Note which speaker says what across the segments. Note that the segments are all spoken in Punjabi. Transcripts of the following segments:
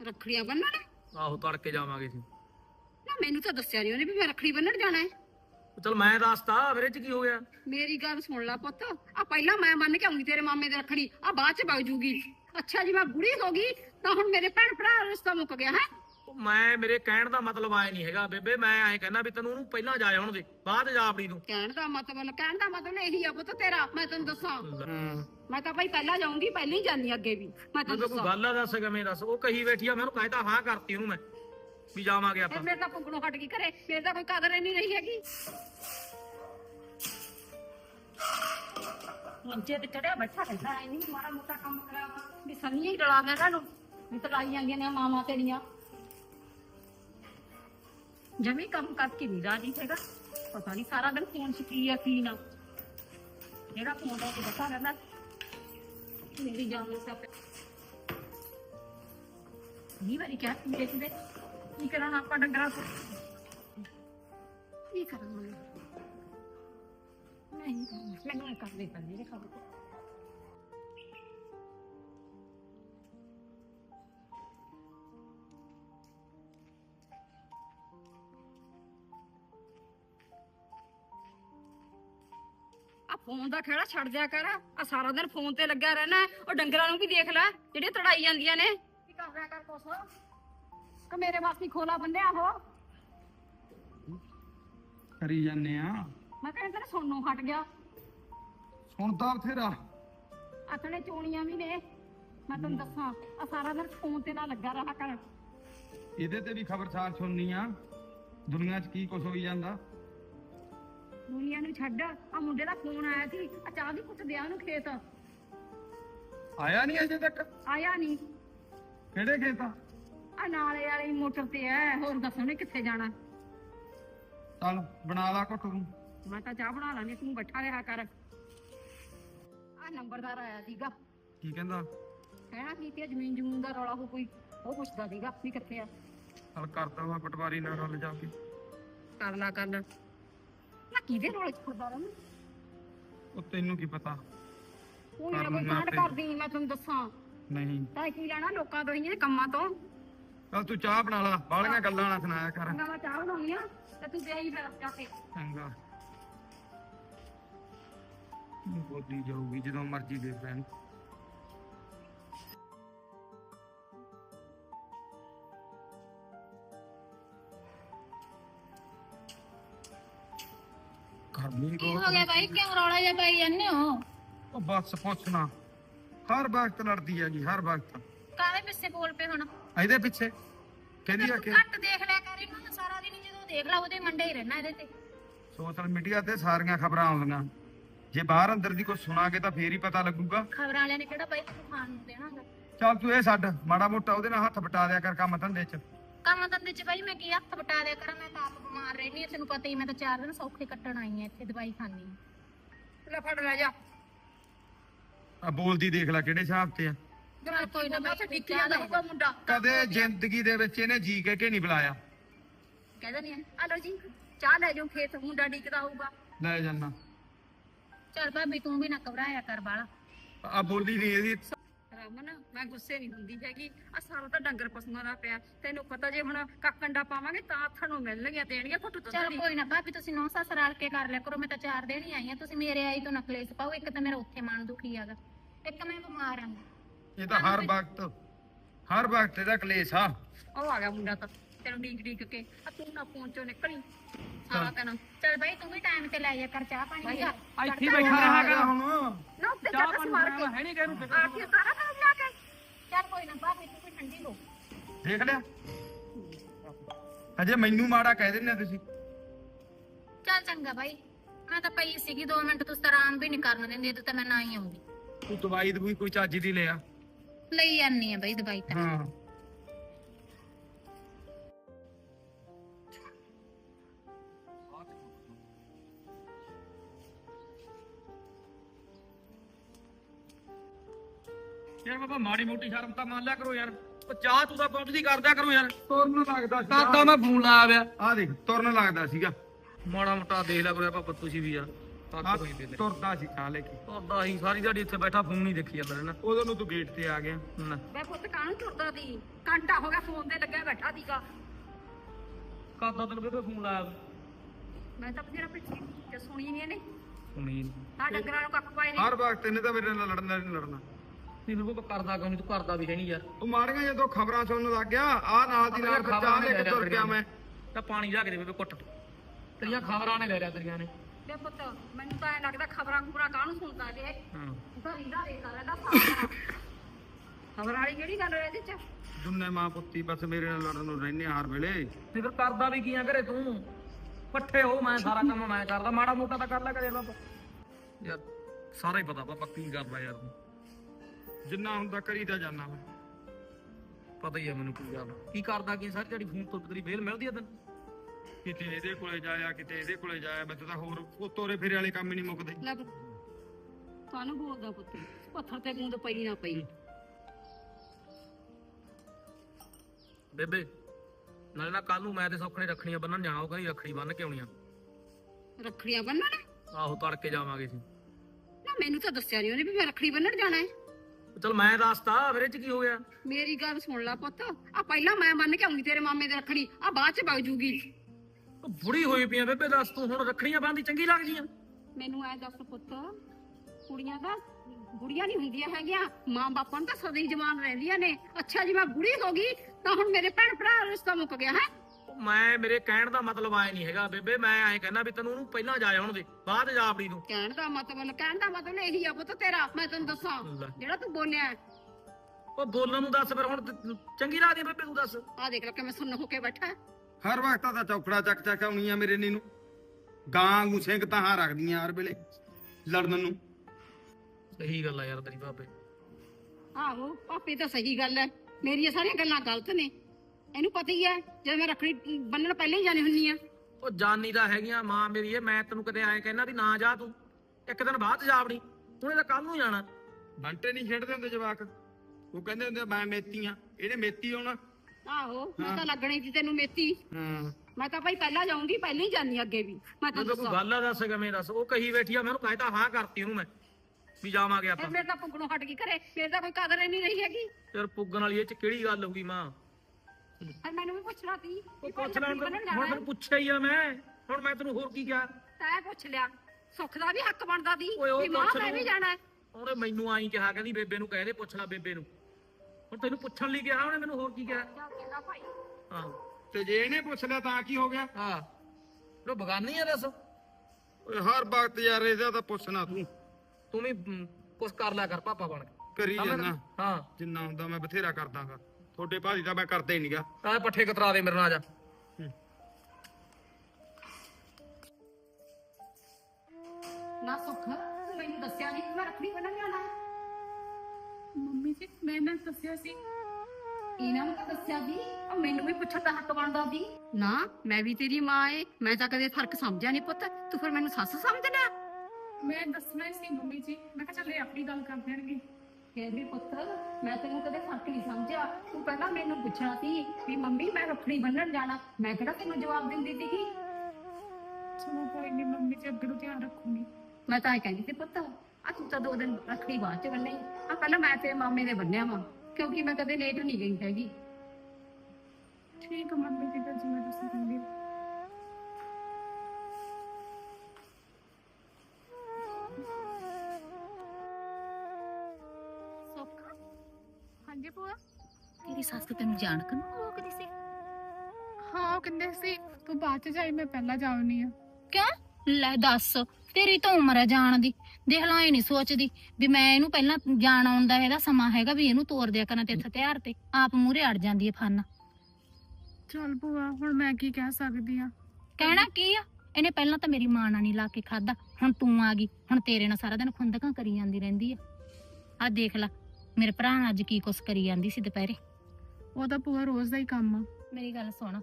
Speaker 1: ਰੱਖੜੀਆਂ ਬੰਨਣ?
Speaker 2: ਆਹੋ ਤੜਕੇ ਜਾਵਾਂਗੇ ਸੀ
Speaker 1: ਨਾ ਮੈਨੂੰ ਤਾਂ ਦੱਸਿਆ ਨਹੀਂ ਉਹਨੇ ਵੀ ਮੈਂ ਰੱਖੜੀ ਬੰਨਣ ਜਾਣਾ ਹੈ।
Speaker 2: ਚਲ ਮੈਂ ਦੱਸਤਾ ਮੇਰੇ ਚ ਕੀ ਹੋ ਗਿਆ?
Speaker 1: ਮੇਰੀ ਗੱਲ ਸੁਣ ਲੈ ਪੁੱਤ। ਆ ਪਹਿਲਾਂ ਮੈਂ ਮੰਨ ਕੇ ਆਉਂਗੀ ਤੇਰੇ ਮਾਮੇ ਦੇ ਰੱਖੜੀ ਆ ਬਾਅਦ ਚ ਵਗ ਜੂਗੀ। ਅੱਛਾ ਜੀ ਮੈਂ ਬੁੜੀ ਹੋ ਗਈ ਤਾਂ ਹੁਣ ਮੇਰੇ ਭੈਣ ਭਰਾ ਰਿਸ਼ਤਾ ਮੁੱਕ ਗਿਆ ਹੈ?
Speaker 2: ਮੈਂ ਮੇਰੇ ਕਹਿਣ ਦਾ ਮਤਲਬ ਆਏ ਨਹੀਂ ਹੈਗਾ ਬੇਬੇ ਮੈਂ ਐਂ ਕਹਿੰਦਾ ਵੀ ਤੈਨੂੰ ਉਹਨੂੰ ਪਹਿਲਾਂ ਜਾ ਆਉਣ ਦੇ ਬਾਅਦ ਜਾ ਆਪਣੀ ਨੂੰ।
Speaker 1: ਕਹਿਣ ਦਾ ਮਤਲਬ ਕਹਿਣ ਦਾ ਮਤਲਬ ਇਹੀ ਆ ਪੁੱਤ ਤੇਰਾ ਮੈਂ ਤੈਨੂੰ ਦੱਸਾਂ। ਮੈਂ ਤਾਂ ਭਾਈ ਪਹਿਲਾਂ ਜਾਊਂਗੀ ਪਹਿਲਾਂ ਹੀ ਜਾਨੀ ਅੱਗੇ ਵੀ ਮੈਂ ਤੈਨੂੰ
Speaker 2: ਜਦੋਂ ਕੋਈ
Speaker 1: ਦੱਸਾਂ।
Speaker 2: ਗੱਲ ਆ ਦੱਸ ਕਿਵੇਂ ਦੱਸ? ਉਹ ਕਹੀ ਬੈਠੀ ਆ ਮੈਂ ਉਹਨੂੰ ਕਹਿਤਾ ਹਾਂ ਕਰਤੀ ਉਹਨੂੰ ਮੈਂ ਵੀ ਜਾਵਾਂਗੇ
Speaker 1: ਫਿਰ
Speaker 2: ਆਪਾਂ
Speaker 1: ਮੇਰੇ ਤਾਂ ਪੁੱਗਣੋਂ ਹਟ ਗਈ ਘਰੇ ਮੇਰੇ ਤਾਂ ਕੋਈ ਕਦਰ ਹੀ ਨਹੀਂ ਰਹੀ ਹੈਗੀ। ਮੰਚੇ ਤੇ ਚੜਿਆ ਬੈਠਾ ਰਹਿੰਦਾ ਐ ਨਹੀਂ ਮਾੜਾ ਮੋਟਾ ਕੰਮ ਕਰਿਆ ਵਾ। ਸੰਨੀਆਂ ਹੀ ਡਲਾ ਗਿਆ ਤੁਹਾਨੂੰ ਵੀ ਤੜਾਈ ਜਾਂਦੀਆਂ ਨੇ ਮਾਮਾ ਤੇਰੀਆਂ। ਜਮੀ ਕੰਮ ਕਰਕੇ ਨਹੀਂ ਰਾਜੀ ਹੈਗਾ। ਪਤਾ ਨਹੀਂ ਸਾਰਾ ਦਿਨ ਫੋਨ 'ਚ ਕੀ ਆ, ਕੀ ਨਾ। ਜਿਹੜਾ ਫੋਨ ਦਾ ਬਤਾ ਰਹਿੰਦਾ, ਮੇਰੀ ਜਾਨ ਨੂੰ ਸਭ ਨਹੀਂ ਵਾਰੀ ਕਿਹਾ ਤੂੰ ਦੇਖਦੇ ਕੀ ਕਰਾਂ ਆਪਾਂ ਡੰਗਰਾਂ ਤੋਂ? ਕੀ ਕਰਾਂ ਮੈਂ ਨਹੀਂ ਮੈਨੂੰ ਇਹ ਕਰਦੇ ਪੈਂਦੇ ਨੇ ਖਬਰ ਫੋਨ ਦਾ ਖੇੜਾ ਛੱਡ ਦਿਆ ਕਰ। ਆ ਸਾਰਾ ਦਿਨ ਫੋਨ ਤੇ ਲੱਗਾ ਰਹਿਣਾ। ਹੈ। ਉਹ ਡੰਗਰਾਂ ਨੂੰ ਵੀ ਦੇਖ ਲੈ ਜਿਹੜੇ ਤੜਾਈ ਜਾਂਦੀਆਂ ਨੇ। ਕੀ ਕਰ ਰਿਹਾ ਕਰ ਕੁਛ? ਕਿ ਮੇਰੇ ਵਾਸਤੇ ਖੋਲਾ ਬੰਨਿਆ ਹੋ।
Speaker 3: ਕਰੀ ਜਾਂਦੇ ਆ।
Speaker 1: ਮੈਂ ਕਹਿੰਦਾ ਤੇਰੇ ਸੁਣਨੋਂ ਹਟ ਗਿਆ।
Speaker 3: ਸੁਣਦਾ ਬਥੇਰਾ।
Speaker 1: ਆਥਣੇ ਚੋਣੀਆਂ ਵੀ ਨੇ। ਮੈਂ ਤੈਨੂੰ ਦੱਸਾਂ ਆ ਸਾਰਾ ਦਿਨ ਫੋਨ ਤੇ ਨਾ ਲੱਗਾ ਰਹਾ ਕਰ।
Speaker 3: ਇਹਦੇ ਤੇ ਵੀ ਖਬਰਸਾਰ ਸੁਣਨੀ ਆ। ਦੁਨੀਆ 'ਚ ਕੀ ਕੁਝ ਹੋਈ ਜਾਂਦਾ।
Speaker 1: ਦੁਨੀਆ ਨੂੰ ਛੱਡ ਆ ਮੁੰਡੇ ਦਾ ਫੋਨ ਆਇਆ ਸੀ ਆ ਚਾਹ ਦੀ ਕੁੱਟ ਦਿਆ ਉਹਨੂੰ ਖੇਤ।
Speaker 3: ਆਇਆ ਨਹੀਂ ਅਜੇ ਤੱਕ?
Speaker 1: ਆਇਆ ਨਹੀਂ
Speaker 3: ਕਿਹੜੇ ਖੇਤਾਂ
Speaker 1: ਆ? ਨਾਲੇ ਵਾਲੀ ਮੋਟਰ ਤੇ ਐ ਹੋਰ ਦੱਸੋ ਨੇ ਕਿੱਥੇ ਜਾਣਾ?
Speaker 3: ਚੱਲ ਬਣਾ ਲਾ ਘੁੱਟ ਨੂੰ
Speaker 1: ਮੈਂ ਤਾਂ ਚਾਹ ਬਣਾ ਲਾਂਗੀ ਤੂੰ ਬੈਠਾ ਰਿਹਾ ਕਰ। ਆ ਨੰਬਰਦਾਰ ਆਇਆ ਸੀਗਾ।
Speaker 3: ਕੀ ਕਹਿੰਦਾ?
Speaker 1: ਕਹਿਣਾ ਕੀ ਤੇ ਜ਼ਮੀਨ ਜਮੂਨ ਦਾ ਰੌਲਾ ਹੋ ਕੋਈ ਉਹ ਪੁੱਛਦਾ ਸੀਗਾ ਵੀ ਕਿੱਥੇ ਆ।
Speaker 3: ਚੱਲ ਕਰਦਾ ਵਾ ਪਟਵਾਰੀ ਨਾਲ ਗੱਲ ਜਾ ਕੇ।
Speaker 1: ਕਰ ਲਾ ਕਰ ਲਾ ਨਾ ਕਿਹਦੇ ਚ ਫਿਰਦਾ ਰਹਿੰਦਾ?
Speaker 3: ਉਹ ਤੈਨੂੰ ਕੀ ਪਤਾ?
Speaker 1: ਮੇਰਾ
Speaker 3: ਕਰ
Speaker 1: ਕੋਈ ਕਾਂਡ। ਕਰਦੀ ਨੀ, ਮੈਂ ਤੈਨੂੰ ਦੱਸਾਂ।
Speaker 3: ਨਹੀਂ।
Speaker 1: ਤਾਂ ਕੀ ਲੈਣਾ? ਲੋਕਾਂ ਤੋਂ ਹੀ ਕੰਮਾਂ ਤੋਂ।
Speaker 3: ਚੱਲ ਤੂੰ ਚਾਹ ਬਣਾ ਲਾ ਬਾਹਲੀਆਂ ਗੱਲਾਂ ਨਾ ਸੁਣਾਇਆ ਕਰ।
Speaker 1: ਚੰਗਾ ਮੈਂ ਚਾਹ ਬਣਾਉਣੀ ਆ ਤੇ ਤੂੰ ਵਿਆਹੀ ਫਿਰ ਜਾ ਕੇ
Speaker 3: ਚੰਗਾ। ਬੋਲੀ ਜਾਊਗੀ ਜਦੋਂ ਮਰਜ਼ੀ ਦੇ ਪੈਣ ਗਰਮੀ
Speaker 4: ਕੀ
Speaker 3: ਬਹੁਤ
Speaker 4: ਹੋ ਗਿਆ ਬਾਈ ਕਿਉਂ ਰੌਲਾ ਜਿਹਾ ਪਾਈ ਜਾਂਦੇ ਹੋ?
Speaker 3: ਉਹ ਬਸ ਪੁੱਛਣਾ। ਹਰ ਵਕਤ ਲੜਦੀ ਹੈਗੀ ਹਰ ਵਕਤ।
Speaker 4: ਕਾਹਦੇ ਪਿੱਛੇ ਬੋਲ ਪਏ ਹੁਣ?
Speaker 3: ਇਹਦੇ ਪਿੱਛੇ? ਕਹਿੰਦੀ ਆ ਕਿ
Speaker 4: ਘੱਟ ਦੇਖ ਲਿਆ ਕਰ ਇਹਨੂੰ ਸਾਰਾ ਦਿਨ ਹੀ ਜਦੋਂ ਦੇਖ ਲਾ ਉਹਦੇ ਮੰਡੇ ਹੀ ਰਹਿਣਾ ਇਹਦੇ ਤੇ।
Speaker 3: ਸੋਸ਼ਲ ਮੀਡੀਆ ਤੇ ਸਾਰੀਆਂ ਖਬਰਾਂ ਆਉਂਦੀਆਂ। ਜੇ ਬਾਹਰ ਅੰਦਰ ਦੀ ਕੋਈ ਸੁਣਾਗੇ ਤਾਂ ਫੇਰ ਹੀ ਪਤਾ ਲੱਗੂਗਾ।
Speaker 4: ਖਬਰਾਂ ਵਾਲਿਆਂ ਨੇ ਕਿਹੜਾ ਬਾਈ ਤੈਨੂੰ ਖਾਣ ਨੂੰ ਦੇਣਾਗਾ
Speaker 3: ਚੱਲ ਤੂੰ ਇਹ ਛੱਡ ਮਾੜਾ ਮੋਟਾ ਉਹਦੇ ਨਾਲ ਹੱਥ ਬਟਾ ਦਿਆ ਕਰ ਕੰਮ ਧੰਦੇ 'ਚ।
Speaker 4: ਕੰਮ ਧੰਦੇ ਚ ਬਾਈ ਮੈਂ ਕੀ ਹੱਥ ਬਟਾ ਦਿਆ ਕਰਾਂ ਮੈਂ ਤਾਂ ਆਪ ਬਿਮਾਰ ਰਹਿਣੀ ਆ ਤੈਨੂੰ ਪਤਾ ਹੀ ਮੈਂ ਤਾਂ ਚਾਰ ਦਿਨ ਸੌਖੇ ਕੱਟਣ ਆਈ ਆ ਇੱਥੇ ਦਵਾਈ ਖਾਣੀ
Speaker 1: ਲੈ ਫੜ ਲੈ ਜਾ।
Speaker 3: ਆ ਬੋਲਦੀ ਦੇਖ ਲੈ ਕਿਹੜੇ ਹਿਸਾਬ ਤੇ ਆ।
Speaker 4: ਚਲ ਕੋਈ ਨਾ
Speaker 1: ਉੱਥੇ
Speaker 4: ਬਾਈ
Speaker 1: ਟਿੱਕੀ ਜਾਂਦਾ ਹੋਊਗਾ ਮੁੰਡਾ।
Speaker 3: ਕਦੇ ਜ਼ਿੰਦਗੀ ਦੇ ਵਿੱਚ ਇਹਨੇ ਜੀ ਕਹਿ ਕੇ ਨਹੀਂ ਬੁਲਾਇਆ।
Speaker 1: ਕਹਿੰਦਾ ਨਹੀਂ ਆ ਲੋ ਜੀ ਚਾਹ ਲੈ ਜਾਓ ਖੇਤ ਮੁੰਡਾ ਡੀਕਦਾ ਹੋਊਗਾ।
Speaker 3: ਲੈ ਜਾਨਾ।
Speaker 4: ਚੱਲ ਭਾਬੀ ਤੂੰ ਵੀ ਨਾ ਘਬਰਾਇਆ ਕਰ ਬਾਲਾ।
Speaker 3: ਆ ਬੋਲੀ ਨਹੀਂ ਇਹਦੀ
Speaker 1: ਰਮਨ ਮੈਂ ਗੁੱਸੇ ਨਹੀਂ ਹੁੰਦੀ ਹੈਗੀ। ਆ ਸਾਰਾ ਤਾਂ ਡੰਗਰ ਪਸ਼ੂਆਂ ਦਾ ਪਿਆ। ਤੈਨੂੰ ਪਤਾ ਜੇ ਹੁਣ ਕੱਕੰਡਾ ਪਾਵਾਂਗੇ ਤਾਂ ਹੱਥਾਂ ਨੂੰ ਮਿਲਣਗੀਆਂ ਦੇਣਗੀਆਂ ਫੁੱਟ ਤੋਂ
Speaker 4: ਚਲ ਕੋਈ ਨਾ ਭਾਬੀ ਤੁਸੀਂ ਨੌ ਸੱਸ ਰਲ ਕੇ ਕਰ ਲਿਆ ਕਰੋ ਮੈਂ ਤਾਂ ਚਾਰ ਦਿਨ ਹੀ ਆਈ ਆ ਤੁਸੀਂ ਮੇਰੇ ਆਈ ਤੋਂ ਨਕਲੇਸ ਪਾਓ ਇੱਕ ਤਾਂ ਮੇਰਾ ਉੱਥੇ ਮਨ ਦੁਖੀ ਆਗਾ ਇੱਕ ਮੈਂ ਬਿਮਾਰ ਆਂ
Speaker 3: ਇਹ ਤਾਂ ਹਰ ਵਕਤ ਹਰ ਵਕਤ ਇਹਦਾ ਕਲੇਸ਼ ਆ।
Speaker 1: ਉਹ ਆ ਗਿਆ ਮੁੰਡਾ ਤਾਂ ਤੈਨੂੰ ਡੀਕ ਡੀਕ ਕੇ। ਆ ਤੂੰ ਨਾ ਫੋਨ ਚੋਂ ਨਿਕਲੀ। ਸਾਰਾ ਦਿਨ।
Speaker 4: ਚਲ ਬਾਈ ਤੂੰ ਵੀ ਟਾਈਮ ਤੇ ਲੈ ਜਾ ਕਰ ਚਾਹ ਪਾਣੀ
Speaker 2: ਇੱਥੇ ਬੈਠਾ ਰਹਾ ਕਰ
Speaker 3: ਹੁਣ
Speaker 1: ਨਾ ਉੱਤੇ ਜਾ ਕੇ ਮਾਰ ਕੇ?
Speaker 2: ਹੈ ਨਹੀਂ ਕਹਿਨੂੰ
Speaker 1: ਆ ਕੇ ਸਾਰਾ ਕੰਮ ਲਾ ਕੇ?
Speaker 4: ਚੱਲ ਕੋਈ ਨਾ ਭਾਬੀ ਤੂੰ ਵੀ ਠੰਡੀ ਹੋ।
Speaker 3: ਦੇਖ ਲਿਆ। ਅਜੇ ਮੈਨੂੰ ਮਾੜਾ ਕਹਿ ਦਿੰਦੇ ਤੁਸੀਂ।
Speaker 4: ਚੱਲ ਚੰਗਾ ਬਾਈ। ਮੈਂ ਤਾਂ ਪਈ ਸੀਗੀ 2 ਮਿੰਟ ਤੁਸੀਂ ਤਾਂ ਆਰਾਮ ਵੀ ਨਹੀਂ ਕਰਨ ਦਿੰਦੇ ਤੇ ਤਾਂ ਮੈਂ ਨਾ ਹੀ ਆਉਂਦੀ।
Speaker 3: ਤੂੰ ਦਵਾਈ ਦਵੂਈ ਕੋਈ ਚੱਜ ਦੀ ਲਿਆ।
Speaker 4: ਲਈ ਜਾਨੀ ਆ ਬਾਈ ਦਵਾਈ ਤਾਂ।
Speaker 3: ਹਾਂ।
Speaker 2: ਯਾਰ ਬਾਬਾ ਮਾੜੀ ਮੋਟੀ ਸ਼ਰਮ ਤਾਂ ਮੰਨ ਲਿਆ ਕਰੋ ਯਾਰ। ਉਹ ਚਾਹ ਤੂੰ ਤਾਂ ਪਹੁੰਚਦੀ ਕਰਦਿਆ ਕਰੋ ਯਾਰ।
Speaker 3: ਤੁਰਨ ਲੱਗਦਾ
Speaker 2: ਕਰਦਾ ਮੈਂ ਫੋਨ ਲਾਇਆ ਵਿਆ
Speaker 3: ਆ ਦੇਖ ਤੁਰਨ ਲੱਗਦਾ ਸੀਗਾ।
Speaker 2: ਮਾੜਾ ਮੋਟਾ ਦੇਖ ਲਿਆ ਕਰੋ ਆਪਾਂ ਤੁਸੀਂ ਵੀ ਯਾਰ।
Speaker 3: ਤੁਰਦਾ ਸੀ ਚਾਹ ਲੈ ਕੇ।
Speaker 2: ਉਹਦਾ ਹੀ ਸਾਰੀ ਦਿਹਾੜੀ ਇੱਥੇ ਬੈਠਾ ਫੋਨ ਨਹੀਂ ਦੇਖੀ ਜਾਂਦਾ ਰਹਿਣਾ
Speaker 3: ਉਦੋਂ ਨੂੰ ਤੂੰ ਗੇਟ ਤੇ ਆ ਗਿਆ।
Speaker 2: ਨਾ।
Speaker 1: ਬੇ ਪੁੱਤ ਕਾਹਨੂੰ ਤੁਰਦਾ ਦੀ ਘੰਟਾ ਹੋ ਗਿਆ ਫੋਨ ਤੇ ਲੱਗਿਆ ਬੈਠਾ ਦੀਗਾ
Speaker 2: ਕਾਦਾ ਤੈਨੂੰ ਬੇਬੇ ਫੋਨ ਲਾਇਆ
Speaker 1: ਮੈਂ ਤਾਂ ਬਥੇਰਾ ਪਿੱਛੇ ਤੇ ਸੁਣੀ ਨਹੀਂ ਇਹਨੇ।
Speaker 2: ਸੁਣੀ
Speaker 1: ਨਾ। ਡੰਗਰਾਂ ਨੂੰ ਕੱਖ ਪਾਏ ਨਹੀਂ
Speaker 3: ਹਰ ਵਕਤ ਇਹਨੇ ਤਾਂ ਮੇਰੇ ਨਾਲ ਲੜਨਾ ਨਹੀਂ ਲੜਨਾ।
Speaker 2: ਨਹੀਂ ਬੇਬੇ ਕਰਦਾ ਕਿਉਂ ਨਹੀਂ? ਤੂੰ ਕਰਦਾ ਵੀ ਹੈ ਨਹੀਂ ਯਾਰ।
Speaker 3: ਉਹ ਮਾਰੀਆਂ ਜਦੋਂ ਖਬਰਾਂ ਸੁਣਨ ਲੱਗ ਗਿਆ। ਆ ਨਾਲ ਦੀ ਨਾਲ ਫਿਰ ਚਾਹ ਲੈ ਕੇ ਤੁਰ ਗਿਆ ਮੈਂ।
Speaker 2: ਤਾਂ ਪਾਣੀ ਲਿਆ ਕੇ ਦੇ ਬੇਬੇ ਕੁੱਟ ਤੇਰੀਆਂ ਖਬਰਾਂ ਨੇ ਲੈ ਲਿਆ ਤੇਰੀਆਂ ਨੇ।
Speaker 1: ਬੇ ਪੁੱਤ ਮੈਨੂੰ ਤਾਂ ਐ ਲੱਗਦਾ ਖਬਰਾਂ ਖੁਬਰਾਂ ਕਾਹਨੂੰ ਸੁਣਦਾ ਜੇ।
Speaker 2: ਹਾਂ।
Speaker 1: ਤੂੰ ਤਾਂ ਰੀਦਾ ਦੇਖਦਾ ਰਹਿੰਦਾ ਸਾਰਾ ਖਬਰ ਵਾਲੀ ਕਿਹੜੀ ਗੱਲ ਹੈ ਇਹਦੇ ਚ?
Speaker 3: ਦੁੰਨੇ ਮਾਂ ਪੁੱਤੀ ਬਸ ਮੇਰੇ ਨਾਲ ਲੜਨ ਨੂੰ ਰਹਿੰਦੇ ਹਰ ਵੇਲੇ।
Speaker 2: ਤੇ ਫਿਰ ਕਰਦਾ ਵੀ ਕੀ ਆ ਘਰੇ ਤੂੰ? ਪੱਠੇ ਹੋ ਮੈਂ ਸਾਰਾ ਕੰਮ ਮੈਂ ਕਰਦਾ। ਮਾੜਾ ਮੋਟਾ ਤਾਂ ਕਰ ਲੈ ਕਰੇ ਬਾਬਾ। ਯਾਰ ਸਾਰਾ ਹੀ ਪਤਾ ਬਾਬਾ ਕੀ ਕਰਦਾ ਯਾਰ ਤੂੰ।
Speaker 3: ਜਿੰਨਾ ਹੁੰਦਾ ਕਰੀਦਾ ਜਾਣਾ ਮੈਂ।
Speaker 2: ਪਤਾ ਹੀ ਆ ਮੈਨੂੰ ਕੀ ਗੱਲ। ਕੀ ਕਰਦਾ ਕੀ ਸਾਰੀ ਜਿਹੜੀ ਫੋਨ ਤੋਂ ਤੇਰੀ ਵੇਲ ਮਿਲਦੀ ਆ ਤੈਨੂੰ?
Speaker 3: ਕਿਤੇ ਇਹਦੇ ਕੋਲੇ ਜਾਇਆ ਕਿਤੇ ਇਹਦੇ ਕੋਲੇ ਜਾਇਆ ਮੈਂ ਤਾਂ ਹੋਰ ਉਹ ਤੋਰੇ ਫੇਰੇ ਵਾਲੇ ਕੰਮ ਹੀ ਨਹੀਂ ਮੁੱਕਦੇ।
Speaker 1: ਲੈ ਪੁੱਤ, ਤੁਹਾਨੂੰ ਬੋਲਦਾ ਪੁੱਤ? ਪੱਥਰ ਤੇ ਗੂੰਦ ਪਈ ਨਾ ਪਈ।
Speaker 2: ਬੇਬੇ ਨਾਲੇ ਨਾ ਕੱਲ ਨੂੰ ਮੈਂ ਤੇ ਸੌਖਣੇ ਰੱਖੜੀਆਂ ਬੰਨਣ ਜਾਣਾ ਉਹ ਕਹਿੰਦੀ ਰੱਖੜੀ ਬੰਨ ਕੇ ਆਉਣੀ ਆ
Speaker 1: ਰੱਖੜੀਆਂ ਬੰਨਣ?
Speaker 2: ਆਹੋ ਤੜਕੇ ਜਾਵਾਂਗੇ ਸੀ
Speaker 1: ਨਾ ਮੈਨੂੰ ਤਾਂ ਦੱਸਿਆ ਨਹੀਂ ਉਹਨੇ ਵੀ ਮੈਂ ਰੱਖੜੀ ਬੰਨਣ ਜਾਣਾ ਹੈ।
Speaker 2: ਚਲ ਮੈਂ ਦੱਸਤਾ ਮੇਰੇ ਚ ਕੀ ਹੋ ਗਿਆ?
Speaker 1: ਮੇਰੀ ਗੱਲ ਸੁਣ ਲੈ ਪੁੱਤ। ਆ ਪਹਿਲਾਂ ਮੈਂ ਬੰਨ ਕੇ ਆਉਂਗੀ ਤੇਰੇ ਮਾਮੇ ਦੇ ਰੱਖੜੀ ਆ ਬਾਅਦ ਚ ਵਗ ਜੂਗੀ।
Speaker 2: ਉਹ ਬੁੜੀ ਹੋਈ ਪਈ ਆ ਬੇਬੇ ਦੱਸ ਤੂੰ ਹੁਣ ਰੱਖੜੀਆਂ ਬੰਨਦੀ ਚੰਗੀ ਲੱਗਦੀਆਂ।
Speaker 1: ਮੈਨੂੰ ਐ ਦੱਸ ਪੁੱਤ ਕੁੜੀਆਂ ਦਾ ਬੁੜੀਆਂ ਨਹੀਂ ਹੁੰਦੀਆਂ ਹੈਗੀਆਂ। ਮਾਂ ਬਾਪਾਂ ਨੂੰ ਤਾਂ ਸਦਾ ਹੀ ਜਵਾਨ ਰਹਿੰਦੀਆਂ ਨੇ। ਅੱਛਾ ਜੀ ਮੈਂ ਬੁੜੀ ਹੋ ਗਈ ਤਾਂ ਹੁਣ ਮੇਰੇ ਭੈਣ ਭਰਾ ਦਾ ਰਿਸ਼ਤਾ ਮੁੱਕ ਗਿਆ ਹੈ?
Speaker 2: ਮੈਂ ਮੇਰੇ ਕਹਿਣ ਦਾ ਮਤਲਬ ਆਏ ਨਹੀਂ ਹੈਗਾ ਬੇਬੇ ਮੈਂ ਐਂ ਕਹਿੰਦਾ ਵੀ ਤੈਨੂੰ ਉਹਨੂੰ ਪਹਿਲਾਂ ਜਾ ਆਉਣ ਦੇ ਬਾਅਦ ਜਾ ਆਪਣੀ ਨੂੰ।
Speaker 1: ਕਹਿਣ ਦਾ ਮਤਲਬ ਕਹਿਣ ਦਾ ਮਤਲਬ ਇਹੀ ਆ ਪੁੱਤ ਤੇਰਾ ਮੈਂ ਤੈਨੂੰ ਦੱਸਾਂ
Speaker 2: ਲੈ।
Speaker 1: ਜਿਹੜਾ ਤੂੰ ਬੋਲਿਆ ਹੈ।
Speaker 2: ਉਹ ਬੋਲਣ ਨੂੰ ਦੱਸ ਫਿਰ ਹੁਣ ਤੇ- ਚੰਗੀ ਲੱਗਦੀ ਆ ਬੇਬੇ ਤੂੰ ਦੱਸ।
Speaker 1: ਆਹ ਦੇਖ ਲੈ ਕਿਵੇਂ ਸੁੰਨ ਹੋ ਕੇ ਬੈਠਾ ਹੈ।
Speaker 3: ਹਰ ਵਕਤ ਤਾਂ ਚੌਕੜਾ ਚੱਕ ਚੱਕ ਆਉਣੀ ਆ ਮੇਰੇ ਨੀ ਨੂੰ। ਗਾਂ ਨੂੰ ਸਿੰਘ ਤਾਂ ਹਾਂ ਰੱਖਦੀਆਂ ਹਰ ਵੇਲੇ ਲੜਨ ਨੂੰ।
Speaker 2: ਸਹੀ ਗੱਲ ਆ ਯਾਰ ਤੇਰੀ ਬਾਬੇ
Speaker 1: ਆਹੋ ਪਾਪੇ ਤਾਂ ਸਹੀ ਗੱਲ ਹੈ। ਮੇਰੀਆਂ ਸਾਰੀਆਂ ਗੱਲਾਂ ਗਲਤ ਨੇ। ਇਹਨੂੰ ਪਤਾ ਹੀ ਹੈ ਜਦੋਂ ਮੈਂ ਰੱਖੜੀ ਬੰਨਣ ਪਹਿਲਾਂ ਹੀ ਜਾਣੀ ਹੁੰਨੀ ਆ।
Speaker 2: ਉਹ ਜਾਨੀ ਤਾਂ ਹੈਗੀਆਂ ਮਾਂ ਮੇਰੀ ਇਹ ਮੈਂ ਤੈਨੂੰ ਕਦੇ ਐਂ ਕਹਿੰਦਾ ਵੀ ਨਾ ਜਾ ਤੂੰ। ਇੱਕ ਦਿਨ ਬਾਅਦ ਜਾ ਆਪਣੀ ਉਹਨੇ ਤਾਂ ਕੱਲ ਨੂੰ ਜਾਣਾ।
Speaker 3: ਬੰਟੇ ਨਹੀਂ ਛੱਡਦੇ ਹੁੰਦੇ ਜਵਾਕ। ਉਹ ਕਹਿੰਦੇ ਹੁੰਦੇ ਆ, ਮੈਂ ਮੇਤੀ ਆ ਇਹਨੇ ਮੇਤੀ ਆਉਣਾ।
Speaker 1: ਆਹੋ ਮੈਂ ਤਾਂ ਲੱਗਣੀ ਸੀ ਤੈਨੂੰ ਮੇਤੀ।
Speaker 3: ਹਾਂ।
Speaker 1: ਮੈਂ ਤਾਂ ਭਾਈ ਪਹਿਲਾਂ ਜਾਊਂਗੀ ਪਹਿਲਾਂ ਹੀ ਜਾਣੀ ਅੱਗੇ ਵੀ। ਮੈਂ ਤਾਂ
Speaker 2: ਕੋਈ
Speaker 1: ਦੱਸਾਂ।
Speaker 2: ਗੱਲ ਆ ਦੱਸ ਕਿਵੇਂ ਦੱਸ ਉਹ ਕਹੀ ਬੈਠੀ ਆ ਮੈਨੂੰ ਕਹਿਤਾ ਹਾਂ ਕਰਤੀ ਉਹਨੂੰ ਮੈਂ ਵੀ ਜਾਵਾਂਗੇ ਆਪਾਂ।
Speaker 1: ਮੇਰੇ ਤਾਂ ਪੁੱਗਣੋਂ ਹਟ ਗਈ ਘਰੇ ਮੇਰੇ ਤਾਂ ਕੋਈ ਕਦਰ ਹੀ ਨਹੀਂ ਰਹੀ ਹੈਗੀ।
Speaker 2: ਯਾਰ ਪੁੱਗਣ ਵਾਲੀ ਇਹ ਚ ਕਿਹੜੀ ਗੱਲ ਹੋਊਗੀ ਮਾਂ?
Speaker 1: ਫਿਰ ਮੈਨੂੰ ਵੀ ਪੁੱਛਣਾ ਸੀ
Speaker 2: ਉਹ ਪੁੱਛ ਲੈਣ ਹੁਣ ਤੈਨੂੰ ਪੁੱਛਿਆ ਹੀ ਆ ਮੈਂ। ਹੁਣ ਮੈਂ ਤੈਨੂੰ ਹੋਰ ਕੀ ਕਿਹਾ?
Speaker 1: ਤੈਂ ਪੁੱਛ ਲਿਆ। ਸੁੱਖ ਦਾ ਵੀ ਹੱਕ ਬਣਦਾ ਦੀ
Speaker 2: ਓਏ ਉਹ
Speaker 1: ਵੀ ਮਾਂ
Speaker 2: ਪੁੱਛ
Speaker 1: ਮੈਂ ਵੀ
Speaker 2: ਲਊ।
Speaker 1: ਜਾਣਾ ਹੈ।
Speaker 2: ਉਹਨੇ ਮੈਨੂੰ ਆਈ ਕਿਹਾ ਕਹਿੰਦੀ ਬੇਬੇ ਨੂੰ ਕਹਿ ਦੇ ਪੁੱਛ ਲੈ ਬੇਬੇ ਨੂੰ। ਹੁਣ ਤੈਨੂੰ ਪੁੱਛਣ ਲਈ ਕਿਹਾ ਉਹਨੇ ਮੈਨੂੰ ਹੋਰ ਕੀ ਕਿਹਾ?
Speaker 1: ਜਾ ਕਹਿੰਦਾ ਭਾਈ।
Speaker 2: ਹਾਂ।
Speaker 3: ਤੇ ਜੇ ਇਹਨੇ ਪੁੱਛ ਲਿਆ ਤਾਂ ਕੀ ਹੋ ਗਿਆ?
Speaker 2: ਹਾਂ। ਲੋ ਬਗਾਨੀ ਆ ਦੱਸ।
Speaker 3: ਓਏ ਹਰ ਵਕਤ ਯਾਰ ਇਹਦਾ ਤਾਂ ਪੁੱਛਣਾ ਤੂੰ।
Speaker 2: ਤੂੰ ਵੀ ਮ, ਕੁਛ ਕਰ ਲਿਆ ਕਰ ਪਾਪਾ ਬਣ ਕੇ।
Speaker 3: ਕਰੀ
Speaker 2: ਸਮਝ-
Speaker 3: ਜਾਣਾ
Speaker 2: ਹਾਂ।
Speaker 3: ਜਿੰਨਾ ਹੁੰਦਾ ਮੈਂ ਬਥੇਰਾ ਕਰਦਾਗਾ ਤੁਹਾਡੇ ਭਾਜੀ ਦਾ ਮੈਂ ਕਰਦਾ ਹੀ ਨਹੀਂਗਾ
Speaker 2: ਆਹ ਪੱਠੇ ਕਤਰਾ ਦੇ ਮੇਰੇ ਨਾਲ ਆ ਜਾ।
Speaker 1: ਨਾ ਸੁੱਖ ਤੂੰ ਮੈਨੂੰ ਦੱਸਿਆ ਨਹੀਂ ਮੈਂ ਰੱਖੜੀ ਬੰਨਣ ਜਾਣਾ ਹੈ
Speaker 5: ਮੰਮੀ ਜੀ ਮੈਂ ਨਾ ਦੱਸਿਆ ਸੀ।
Speaker 1: ਇਹਨਾਂ ਨੂੰ ਤਾਂ ਦੱਸਿਆ ਦੀ ਉਹ ਮੈਨੂੰ ਵੀ ਪੁੱਛਣ ਦਾ ਹੱਕ ਬਣਦਾ ਨਾ ਮੈਂ ਵੀ ਤੇਰੀ ਮਾਂ ਏ ਮੈਂ ਤਾਂ ਕਦੇ ਫ਼ਰਕ ਸਮਝਿਆ ਨਹੀਂ ਪੁੱਤ ਤੂੰ ਫਿਰ ਮੈਨੂੰ ਸੱਸ ਸਮਝ ਲਿਆ
Speaker 5: ਮੈਂ ਦੱਸਣਾ ਹੀ ਸੀ ਮੰਮੀ ਜੀ ਮੈਂ ਕਿਹਾ ਚੱਲ ਇਹ ਆਪਣੀ ਗੱਲ ਕਰ ਦੇਣਗੇ।
Speaker 1: ਫਿਰ ਵੀ ਪੁੱਤ ਮੈਂ ਤੈਨੂੰ ਕਦੇ ਫ਼ਰਕ ਨਹੀਂ ਸਮਝਿਆ। ਤੂੰ ਪਹਿਲਾਂ ਮੈਨੂੰ ਪੁੱਛਣਾ ਸੀ ਵੀ ਮੰਮੀ ਮੈਂ ਰੱਖੜੀ ਬੰਨਣ ਜਾਣਾ। ਮੈਂ ਕਿਹੜਾ ਤੈਨੂੰ ਜਵਾਬ ਦਿੰਦੀ ਸੀਗੀ?
Speaker 5: ਚਲੋ ਕੋਈ ਨਹੀਂ ਮੰਮੀ ਜੀ ਅੱਗੇ ਤੋਂ ਧਿਆਨ ਰੱਖੂੰਗੀ।
Speaker 1: ਮੈਂ ਤਾਂ ਇਹ ਕਹਿੰਦੀ ਸੀ ਪੁੱਤ ਆ ਤੂੰ ਤਾਂ ਦੋ ਦਿਨ ਰੱਖੜੀ ਬਾਅਦ ਚ ਬੰਨੇ। ਆ ਪਹਿਲਾਂ ਮੈਂ ਤੇਰੇ ਮਾਮੇ ਦੇ ਬੰਨਿਆ ਵਾਂ ਕਿਉਂਕਿ ਮੈਂ ਕਦੇ ਲੇਟ ਨਹੀਂ ਗਈ ਹੈਗੀ।
Speaker 5: ਠੀਕ ਮੰਮੀ ਜੀ ਦਾ ਜਿਵੇਂ ਤੁਸੀਂ ਕਹਿੰਦੇ
Speaker 1: ਤੇਰੀ ਸੱਸ ਤੈਨੂੰ ਜਾਣ ਕੇ ਰੋਕਦੀ ਸੀ?
Speaker 5: ਹਾਂ ਉਹ ਕਹਿੰਦੇ ਸੀ ਤੂੰ ਬਾਅਦ ਚ ਜਾਈ ਮੈਂ ਪਹਿਲਾਂ ਜਾਉਣੀ ਆ।
Speaker 4: ਕਿਉਂ? ਲੈ ਦੱਸ ਤੇਰੀ ਤਾਂ ਉਮਰ ਹੈ ਜਾਣ ਦੀ। ਦੇਖ ਲਾ ਇਹ ਨਹੀਂ ਸੋਚਦੀ ਵੀ ਮੈਂ ਇਹਨੂੰ ਪਹਿਲਾਂ ਜਾਣ ਆਉਣ ਦਾ ਇਹਦਾ ਸਮਾਂ ਹੈਗਾ ਵੀ ਇਹਨੂੰ ਤੋਰ ਦਿਆ ਕਰਾਂ ਤੇ ਇੱਥੇ ਤਿਆਰ ਤੇ। ਆਪ ਮੂਰੇ ਅੜ ਜਾਂਦੀ ਹੈ ਫਨ।
Speaker 5: ਚਲ ਭੂਆ ਹੁਣ ਮੈਂ ਕੀ ਕਹਿ ਸਕਦੀ ਆ?
Speaker 4: ਕਹਿਣਾ ਕੀ ਆ? ਇਹਨੇ ਪਹਿਲਾਂ ਤਾਂ ਮੇਰੀ ਮਾਂ ਨਾਲ ਨਹੀਂ ਲਾ ਕੇ ਖਾਦਾ ਹੁਣ ਤੂੰ ਆ ਗਈ ਹੁਣ ਤੇਰੇ ਨਾਲ ਸਾਰਾ ਦਿਨ ਖੁੰਦਕਾਂ ਕਰੀ ਜਾਂਦੀ ਰਹਿੰਦੀ ਆ। ਆ ਦੇਖ ਲੈ ਮੇਰੇ ਭਰਾ ਨਾਲ ਅੱਜ ਕੀ ਕੁਛ ਕਰੀ ਜਾਂਦੀ ਸੀ ਦੁਪਹਿਰੇ।
Speaker 5: ਉਹ ਤਾਂ ਭੂਆ ਰੋਜ਼ ਦਾ ਹੀ ਕੰਮ ਆ।
Speaker 4: ਮੇਰੀ ਗੱਲ ਸੁਣ